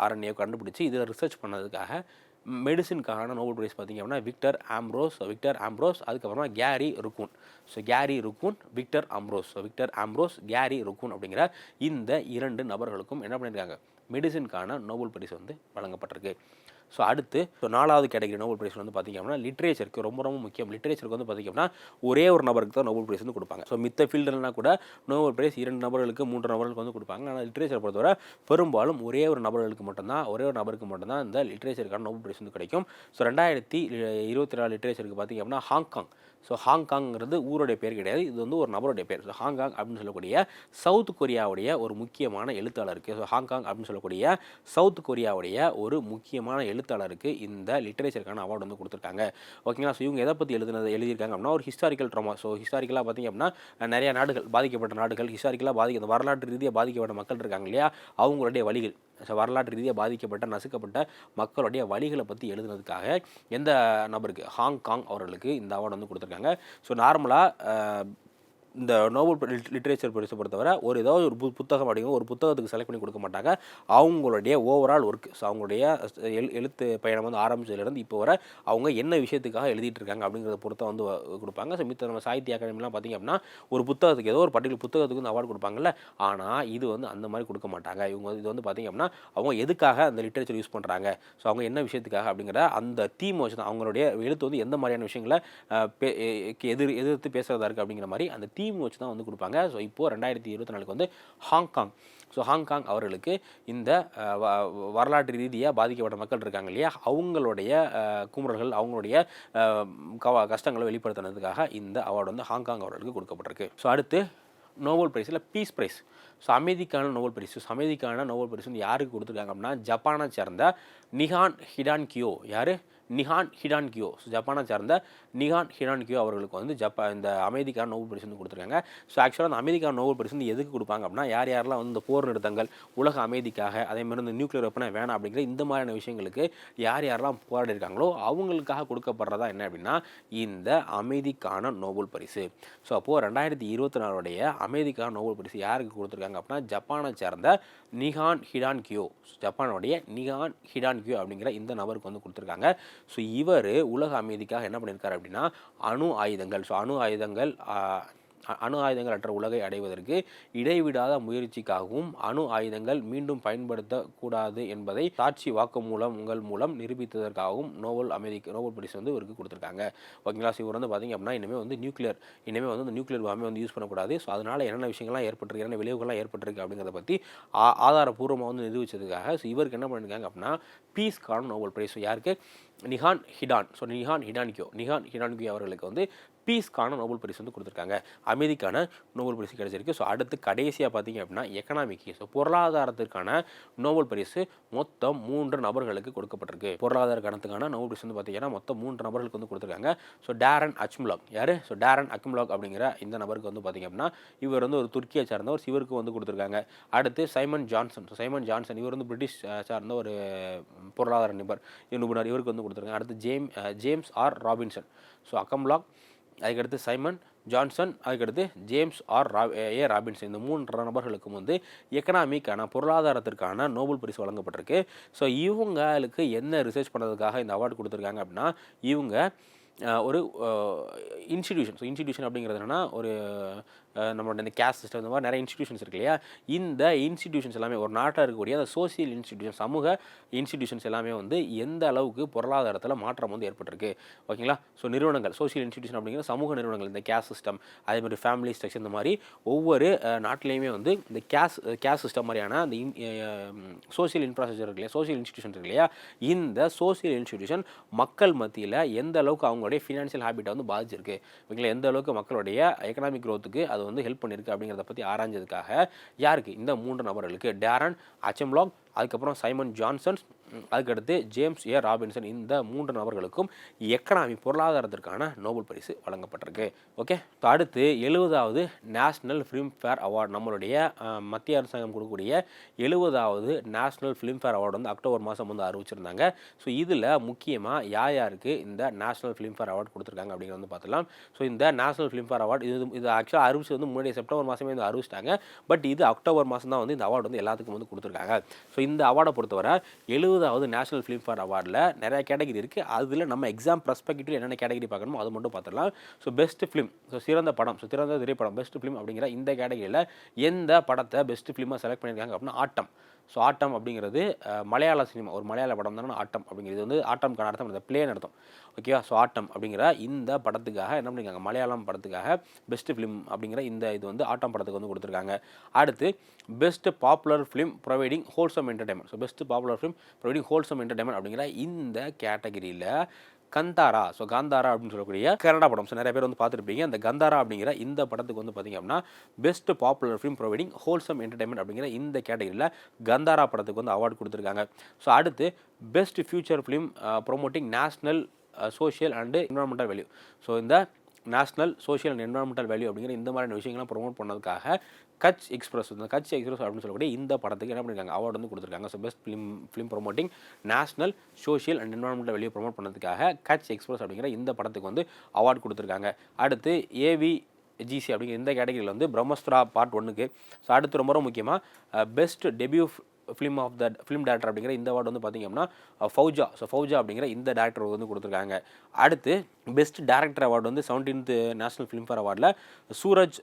ஆர்என்ஏ கண்டுபிடிச்சி இதில் ரிசர்ச் பண்ணதுக்காக மெடிசின்கான நோபல் பிரைஸ் பார்த்தீங்க அப்படின்னா விக்டர் ஆம்ப்ரோஸ் விக்டர் ஆம்ப்ரோஸ் அதுக்கப்புறமா Gary Ruvkun so Gary Ruvkun Victor Ambros so Victor Ambros Gary Ruvkun அப்படிங்கிற இந்த இரண்டு நபர்களுக்கும் என்ன பண்ணியிருக்காங்க? மெடிசின்கான நோபல் பரிசு வந்து வழங்கப்பட்டிருக்கு. ஸோ அடுத்து ஸோ நாலாவது கேட்டகரி நோபல் பிரைஸ் வந்து பார்த்திங்க அப்படின்னா லிட்ரேச்சருக்கு ரொம்ப ரொம்ப முக்கியம். லிட்ரேச்சருக்கு வந்து பார்த்திங்க அப்படின்னா ஒரே ஒரு நபருக்கு தான் நோபல் பிரைஸ் வந்து கொடுப்பாங்க. ஸோ மித்த ஃபீல்டுலனா கூட நோபல் பிரைஸ் இரண்டு நபர்களுக்கு மூன்று நபர்களுக்கு வந்து கொடுப்பாங்க. ஆனால் லிட்ரேச்சர் பொறுத்தவரை பெரும்பாலும் ஒரே ஒரு நபர்களுக்கு மட்டும்தான் ஒரே ஒரு நபருக்கு மட்டும்தான் இந்த லிட்ரேச்சருக்கான நோபல் பிரைஸ் வந்து கிடைக்கும். ஸோ ரெண்டாயிரத்தி இருபத்தி நாலு லிட்ரேச்சருக்கு பார்த்திங்க அப்படின்னா ஹாங்காங் ஸோ ஹாங்காங்கிறது ஊருடைய பேர் கிடையாது. இது வந்து ஒரு நபருடைய பேர் ஸோ ஹாங்காங் அப்படின்னு சொல்லக்கூடிய சவுத் கொரியாவுடைய ஒரு முக்கியமான எழுத்தாளருக்கு ஸோ ஹாங்காங் அப்படின்னு சொல்லக்கூடிய சவுத் கொரியாவுடைய ஒரு முக்கியமான எழுத்தாளருக்கு இந்த லிட்டரேச்சருக்கான அவார்டு வந்து கொடுத்துருக்காங்க. ஓகேங்களா ஸோ இவங்க எதை பற்றி எழுதுனது எழுதியிருக்காங்க அப்படின்னா ஒரு ஹிஸ்டாரிக்கல் ட்ராமா ஸோ ஹிஸ்டாரிக்கலாக பார்த்திங்க அப்படின்னா நிறையா நிறைய நாடுகள் பாதிக்கப்பட்ட நாடுகள் ஹிஸ்டாரிக்கலாக பாதிக்க இந்த வரலாற்று ரீதியாக பாதிக்கப்பட்ட மக்கள் இருக்காங்க இல்லையா? அவங்களுடைய வழிகள். ஸோ வரலாற்று ரீதியாக பாதிக்கப்பட்ட நசுக்கப்பட்ட மக்களுடைய வழிகளை பற்றி எழுதுனதுக்காக எந்த நபருக்கு ஹாங்காங் அவர்களுக்கு இந்த அவார்டு வந்து கொடுத்துருக்காங்க. இருக்காங்க. ஸோ நார்மலாக இந்த நோபல் லிட்ரேச்சர் பரிசு பொறுத்தவரை ஒரு ஏதாவது ஒரு பு- புத்தகம் அப்படிங்கிற ஒரு புத்தகத்துக்கு செலக்ட் பண்ணி கொடுக்க மாட்டாங்க. அவங்களுடைய ஓவரால் ஒர்க் ஸோ அவங்களுடைய எழு எழுத்து பயணம் வந்து ஆரம்பிச்சதுலேருந்து இப்போ வர அவங்க என்ன விஷயத்துக்காக எழுதிட்டு இருக்காங்க அப்படிங்கிறத பொறுத்த வந்து கொடுப்பாங்க. ஸோ மித்த நம்ம சாகித்ய அகாடமிலாம் பார்த்திங்க அப்படின்னா ஒரு புத்தகத்துக்கு ஏதோ ஒரு பர்டிகுலர் புத்தகத்துக்கு வந்து அவார்டு கொடுப்பாங்கல்ல. ஆனால் இது வந்து அந்த மாதிரி கொடுக்க மாட்டாங்க. இவங்க இது வந்து பார்த்திங்க அப்படின்னா அவங்க எதுக்காக அந்த லிட்ரேச்சர் யூஸ் பண்ணுறாங்க ஸோ அவங்க என்ன விஷயத்துக்காக அப்படிங்கிற அந்த தீம் வச்சு தான் அவங்களுடைய எழுத்து வந்து எந்த மாதிரியான விஷயங்களை பே- எதிர் எதிர்த்து பேசுகிறதா இருக்குது அப்படிங்கிற மாதிரி அந்த தீம் வச்சு தான் வந்து கொடுப்பாங்க. ஸோ இப்போது ரெண்டாயிரத்தி இருபத்தி நாலுக்கு வந்து ஹாங்காங் ஸோ ஹாங்காங் அவர்களுக்கு இந்த வ- வரலாற்று ரீதியாக பாதிக்கப்பட்ட மக்கள் இருக்காங்க இல்லையா? அவங்களுடைய அஹ், குமுறல்கள் அவங்களுடைய கவ கஷ்டங்களை வெளிப்படுத்தினதுக்காக இந்த அவார்டு வந்து ஹாங்காங் அவர்களுக்கு கொடுக்கப்பட்டிருக்கு. ஸோ அடுத்து நோபல் பிரைஸில் பீஸ் பிரைஸ் ஸோ அமைதிக்கான நோபல் பரிசு ஸோ அமைதிக்கான நோபல் பரிசு வந்து யாருக்கு கொடுத்துருக்காங்க அப்படின்னா ஜப்பானை சேர்ந்த நிஹான் ஹிடான் கியோ யார்? நிஹான் ஹிடான் கியோ ஸோ ஜப்பானை சேர்ந்த நிகான் ஹிரான்கியோ அவர்களுக்கு வந்து ஜப்பா இந்த அமைதிக்கான நோபல் பரிசு வந்து கொடுத்துருக்காங்க. ஸோ ஆக்சுவலாக அந்த அமைதிக்கான நோபல் பரிசு வந்து எதுக்கு கொடுப்பாங்க அப்படின்னா யார் யாரெல்லாம் வந்து இந்த போர் நிறுத்தங்கள் உலக அமைதிக்காக அதே மாதிரி இந்த நியூக்ளியர் வெப்பனை வேணாம் அப்படிங்கிற இந்த மாதிரியான விஷயங்களுக்கு யார் யாரெல்லாம் போராடி இருக்காங்களோ அவங்களுக்காக கொடுக்கப்படுறதா என்ன அப்படின்னா இந்த அமைதிக்கான நோபல் பரிசு. ஸோ அப்போது ரெண்டாயிரத்தி இருபத்தி நாலுடைய அமைதிக்கான நோபல் பரிசு யாருக்கு கொடுத்துருக்காங்க அப்படின்னா ஜப்பானை சேர்ந்த நிகான் ஹிடான் கியோ ஜப்பானுடைய நிகான் ஹிடான் கியோ அப்படிங்கிற இந்த நபருக்கு வந்து கொடுத்துருக்காங்க. ஸோ இவர் உலக அமைதிக்காக என்ன பண்ணியிருக்காரு அப்படின்னா அணு ஆயுதங்கள். ஸோ அணு ஆயுதங்கள் அணு ஆயுதங்கள் அற்ற உலகை அடைவதற்கு இடைவிடாத முயற்சிக்காகவும் அணு ஆயுதங்கள் மீண்டும் பயன்படுத்தக்கூடாது என்பதை சாட்சி வாக்குமூலம் உங்கள் மூலம் நிரூபித்ததற்காகவும் நோபல் அமெரிக்க நோபல் பரிசு வந்து இவருக்கு கொடுத்துருக்காங்க. ஓகேங்களா? ஸோ இவர் வந்து பார்த்தீங்க அப்படின்னா இனிமேல் வந்து நியூக்ளியர் இனிமேல் வந்து நியூக்ளியர் பாம்பை வந்து யூஸ் பண்ணக்கூடாது. ஸோ அதனால் என்னென்ன விஷயங்கள்லாம் ஏற்பட்டிருக்கு என்னென்ன விளைவுகள்லாம் ஏற்பட்டிருக்கு அப்படிங்கிறத பற்றி ஆ- ஆதாரபூர்வமாக வந்து நிரூபித்ததுக்காக ஸோ இவருக்கு என்ன பண்ணியிருக்காங்க அப்படின்னா பீஸ்க்கான நோபல் பிரைஸ் யாருக்கு? நிஹான் ஹிடான். ஸோ நிஹான் ஹிடான்கியோ நிஹான் ஹிடான்கியோ அவர்களுக்கு வந்து பீஸ்க்கான நோபல் பரிசு வந்து கொடுத்துருக்காங்க. அமைதிக்கான நோபல் பரிசு கிடைச்சிருக்கு. ஸோ அடுத்து கடைசியாக பார்த்தீங்க அப்படின்னா எக்கனாமிக்கு ஸோ பொருளாதாரத்திற்கான நோபல் பரிசு மொத்தம் மூன்று நபர்களுக்கு கொடுக்கப்பட்டிருக்கு. பொருளாதார கணத்துக்கான நோபல் பரிசு வந்து பார்த்தீங்கன்னா மொத்தம் மூன்று நபர்களுக்கு வந்து கொடுத்துருக்காங்க. ஸோ டேரன் அச்முலாக் யார்? ஸோ டேரன் அக்முலாக் அப்படிங்கிற இந்த நபருக்கு வந்து பார்த்தீங்க அப்படின்னா இவர் வந்து ஒரு துருக்கியை சார்ந்த ஒரு சிவருக்கு வந்து கொடுத்துருக்காங்க. அடுத்து Simon Johnson so Simon Johnson இவர் வந்து பிரிட்டிஷ் சார்ந்த ஒரு பொருளாதார நிபர் நிபுணர். இவருக்கு வந்து கொடுத்துருக்காங்க. அடுத்து ஜேம் ஜேம்ஸ் ஆர் ராபின்சன் ஸோ அக்கம்லாக் அதுக்கடுத்து சைமன் ஜான்சன் அதுக்கடுத்து ஜேம்ஸ் ஆர் ரா ஏ ராபின்ஸ். இந்த மூன்று நபர்களுக்கும் வந்து எக்கனாமிக்கான பொருளாதாரத்திற்கான நோபல் பரிசு வழங்கப்பட்டிருக்கு. ஸோ இவங்களுக்கு என்ன ரிசர்ச் பண்ணுறதுக்காக இந்த அவார்டு கொடுத்துருக்காங்க அப்படின்னா இவங்க ஒரு இன்ஸ்டிடியூஷன் ஸோ இன்ஸ்டிடியூஷன் அப்படிங்கிறது என்னென்னா ஒரு நம்மளோட இந்த கேஸ் சிஸ்டம் இந்த மாதிரி நிறைய இன்ஸ்டிடியூஷன்ஸ் இருக்கு இல்லையா? இந்த இன்ஸ்டிடியூஷன்ஸ் எல்லாமே ஒரு நாட்டில் இருக்கக்கூடிய அந்த சோசியல் இன்ஸ்டிடியூஷன் சமூக இன்ஸ்டிடியூஷன்ஸ் எல்லாமே வந்து எந்த அளவுக்கு பொருளாதாரத்தில் மாற்றம் வந்து ஏற்பட்டிருக்கு? ஓகேங்களா ஸோ நிறுவனங்கள் சோசியல் இன்ஸ்டிடியூஷன் அப்படிங்கிற சமூக நிறுவனங்கள் இந்த கேஸ் சிஸ்டம் அதே மாதிரி ஃபேமிலி ஸ்ட்ரக்சர் இந்த மாதிரி ஒவ்வொரு நாட்டிலையுமே வந்து இந்த கேஸ் கேஸ் சிஸ்டம் மாதிரியான அந்த சோசியல் இன்ஃப்ராஸ்ட்ரக்சர் இருக்கு இல்லையா? சோசியல் இன்ஸ்டிடியூஷன் இருக்கு இல்லையா? இந்த சோசியல் இன்ஸ்டிடியூஷன் மக்கள் மத்தியில் எந்த அளவுக்கு அவங்களுடைய ஃபினான்ஷியல் ஹேபிட்டை வந்து பாதிச்சிருக்கு? ஓகேங்களா எந்த அளவுக்கு மக்களுடைய எக்கனாமிக் க்ரோத்துக்கு அது வந்து ஹெல்ப் பண்ணியிருக்கு அப்படிங்கிறத பற்றி ஆராய்ஞ்சதுக்காக யாருக்கு? இந்த மூன்று நபர்களுக்கு. டேரன் அச்சம்லாங் அதுக்கப்புறம் சைமன் ஜான்சன்ஸ் அதுக்கடுத்து ஜேம்ஸ் ஏ. ராபின்சன் இந்த மூன்று நபர்களுக்கும் எக்கனாமி பொருளாதாரத்திற்கான நோபல் பரிசு வழங்கப்பட்டிருக்கு. ஓகே? அடுத்து எழுபதாவது நேஷ்னல் ஃபிலிம் ஃபேர் அவார்டு நம்மளுடைய மத்திய அரசாங்கம் கொடுக்கக்கூடிய எழுபதாவது நேஷ்னல் ஃபிலிம் ஃபேர் அவார்டு வந்து அக்டோபர் மாதம் வந்து அறிவிச்சிருந்தாங்க. ஸோ இதில் முக்கியமாக யார் யாருக்கு இந்த நேஷ்னல் ஃபிலிம் ஃபேர் அவார்டு கொடுத்துருக்காங்க அப்படிங்கிறது வந்து பார்த்துலாம் ஸோ இந்த நேஷ்னல் ஃபிலிம் ஃபேர் அவார்டு இது இது ஆக்சுவலாக அறிவிச்சு வந்து முன்னாடி செப்டம்பர் மாதமே வந்து அறிவிச்சிட்டாங்க. பட் இது அக்டோபர் மாதம் தான் வந்து இந்த அவார்டு வந்து எல்லாத்துக்கும் வந்து கொடுத்துருக்காங்க. ஸோ இந்த அவார்டை பொறுத்தவரை இருபதாவது நேஷனல் ஃபிலிம்ஃபேர் அவார்டில் நிறையா கேட்டகரி இருக்குது அதில் நம்ம எக்ஸாம் ப்ரெஸ்பெக்டிவ் என்னென்ன கேட்டகரி பார்க்கணுமோ அது மட்டும் பார்த்துடலாம். ஸோ பெஸ்ட் ஃபிலிம் ஸோ சிறந்த படம் ஸோ சிறந்த திரைப்படம் பெஸ்ட் ஃபிலிம் அப்படிங்கிற இந்த கேட்டகரியில் எந்த படத்தை பெஸ்ட் ஃபிலிமாக செலக்ட் பண்ணியிருக்காங்க அப்படின்னா ஆட்டம். ஸோ ஆட்டம் அப்படிங்கிறது மலையாள சினிமா ஒரு மலையாள படம் தானே ஆட்டம் அப்படிங்கிறது. வந்து ஆட்டம்கான அர்த்தம் இந்த பிளேன் அர்த்தம். ஓகேவா ஸோ ஆட்டம் அப்படிங்கிற இந்த படத்துக்காக என்ன பண்ணியிருக்காங்க மலையாளம் படத்துக்காக பெஸ்ட் ஃபிலிம் அப்படிங்கிற இந்த இது வந்து ஆட்டம் படத்துக்கு வந்து கொடுத்துருக்காங்க. அடுத்து best popular film providing wholesome entertainment so best popular film providing wholesome entertainment அப்படிங்கிற இந்த கேட்டகரியில் கந்தாரா. ஸோ காந்தாரா அப்படின்னு சொல்லக்கூடிய கனடா படம். ஸோ நிறைய பேர் வந்து பார்த்துருப்பீங்க. அந்த கந்தாரா அப்படிங்கிற இந்த படத்துக்கு வந்து பார்த்தீங்க அப்படின்னா best popular film providing wholesome entertainment அப்படிங்கிற இந்த கேட்டகரியில் கந்தாரா படத்துக்கு வந்து அவார்டு கொடுத்துருக்காங்க. ஸோ அடுத்து best feature film promoting national social and environmental value so இந்த national social and environmental value அப்படிங்கிற இந்த மாதிரியான விஷயங்கள்லாம் ப்ரொமோட் பண்ணதுக்காக கட்ச் எக்ஸ்பிரஸ் இந்த கட்ச் எக்ஸ்பிரஸ் அப்படின்னு சொல்லக்கூடிய இந்த படத்துக்கு என்ன பண்ணியிருக்காங்க அவார்டு வந்து கொடுத்துருக்காங்க. So best film film promoting national social and environmental வெளியே ப்ரொமோட் பண்ணதுக்காக கட்ச் எக்ஸ்பிரஸ் அப்படிங்கிற இந்த படத்துக்கு வந்து அவார்டு கொடுத்துருக்காங்க. அடுத்து ஏவி ஜிசி அப்படிங்கிற இந்த கேட்டகரியில் வந்து பிரம்மஸ்திரா பார்ட் ஒன்றுக்கு ஸோ அடுத்து ரொம்ப ரொம்ப முக்கியமாக best debut film of the film director அப்படிங்கிற இந்த அவார்டு வந்து பார்த்திங்கன்னா அப்படின்னா ஃபௌஜா. ஸோ ஃபௌஜா அப்படிங்கிற இந்த டேரக்டர் வந்து கொடுத்துருக்காங்க. அடுத்து பெஸ்ட் டேரக்டர் அவார்டு வந்து செவன்டீன்த் நேஷனல் ஃபிலிம் ஃபேர் அவார்டில் சூரஜ்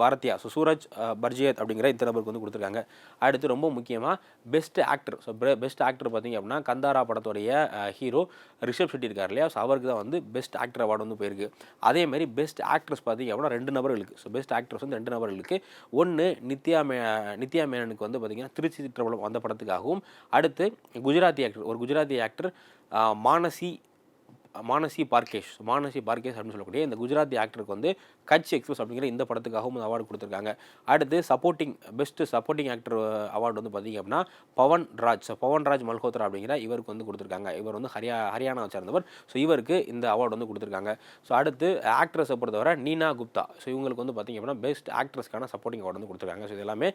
பாரதியா. ஸோ சூரஜ் பர்ஜியத் அப்படிங்கிற இந்த நபருக்கு வந்து கொடுத்துருக்காங்க. அடுத்து ரொம்ப முக்கியமாக best actor so best actor பார்த்தீங்க அப்படின்னா கந்தாரா படத்துடைய ஹீரோ ரிஷப் ஷெட்டி இருக்கார் இல்லையா? ஸோ அவருக்கு தான் வந்து பெஸ்ட் ஆக்டர் அவார்டு வந்து போயிருக்கு. அதேமாதிரி பெஸ்ட் ஆக்ட்ரஸ் பார்த்தீங்க அப்படின்னா ரெண்டு நபர்களுக்கு. ஸோ பெஸ்ட் ஆக்ட்ரஸ் வந்து ரெண்டு நபர்களுக்கு. ஒன்று நித்யா மே நித்யா மேனனுக்கு வந்து பார்த்திங்கன்னா திருச்சி திட்டவளம் அந்த படத்துக்காகவும் அடுத்து குஜராத்தி ஆக்டர் ஒரு குஜராத்தி ஆக்டர் மானசி மானசி பார்கேஷ் மானசி பார்கேஷ் அப்படின்னு சொல்லக்கூடிய இந்த குஜராத்தி ஆக்டருக்கு வந்து கட்ச் எக்ஸ்பிரஸ் அப்படிங்கிற இந்த படத்துக்காகவும் அவார்டு கொடுத்துருக்காங்க. அடுத்து supporting best supporting actor award வந்து பார்த்தீங்க அப்படின்னா பவன் ராஜ். பவன் ராஜ் மல்ஹோத்ரா அப்படிங்கிற இவருக்கு வந்து கொடுத்துருக்காங்க. இவர் வந்து ஹரியா ஹரியானாவை சேர்ந்தவர். ஸோ இவருக்கு இந்த அவார்டு வந்து கொடுத்துருக்காங்க. ஸோ அடுத்து ஆக்ட்ரஸை பொறுத்தவரை நீனா குப்தா. ஸோ இவங்களுக்கு வந்து பார்த்தீங்க அப்படின்னா பெஸ்ட் ஆக்ட்ரஸ்க்கான சப்போர்ட்டிங் அவார்டு வந்து கொடுத்துருக்காங்க. ஸோ இது எல்லாமே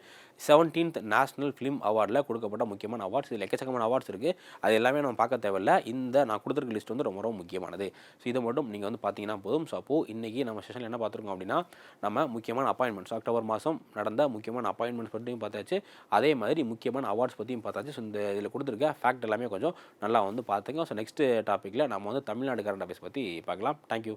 செவன்டீன்த் நேஷனல் ஃபிலிம் அவார்டில் கொடுக்கப்பட்ட முக்கியமான அவார்ட்ஸ் இதில் எக்கச்சக்கமான அவார்ட்ஸ் இருக்குது அது எல்லாமே நம்ம பார்க்க தேவையில்ல. இந்த நான் கொடுத்துருக்க லிஸ்ட் வந்து ரொம்ப ரொம்ப முக்கியம். முக்கியமானது. ஸோ இதை மட்டும் நீங்கள் வந்து பார்த்தீங்கன்னா போதும். ஸோ அப்போது இன்றைக்கி நம்ம செஷனில் என்ன பார்த்துருக்கோம் அப்படின்னா நம்ம முக்கியமான அப்பாயின்மெண்ட்ஸ் அக்டோபர் மாதம் நடந்த முக்கியமான அப்பாயின்மெண்ட்ஸ் பற்றியும் பார்த்தாச்சு. அதே மாதிரி முக்கியமான அவார்ட்ஸ் பற்றியும் பார்த்தாச்சு. ஸோ இந்த இதில் கொடுத்துருக்க ஃபேக்ட் எல்லாமே கொஞ்சம் நல்லா வந்து பார்த்துங்க ஸோ நெக்ஸ்ட் டாப்பிக்கில் நம்ம வந்து தமிழ்நாடு கரண்ட் அஃபேர்ஸ் பற்றி பார்க்கலாம். தேங்க்யூ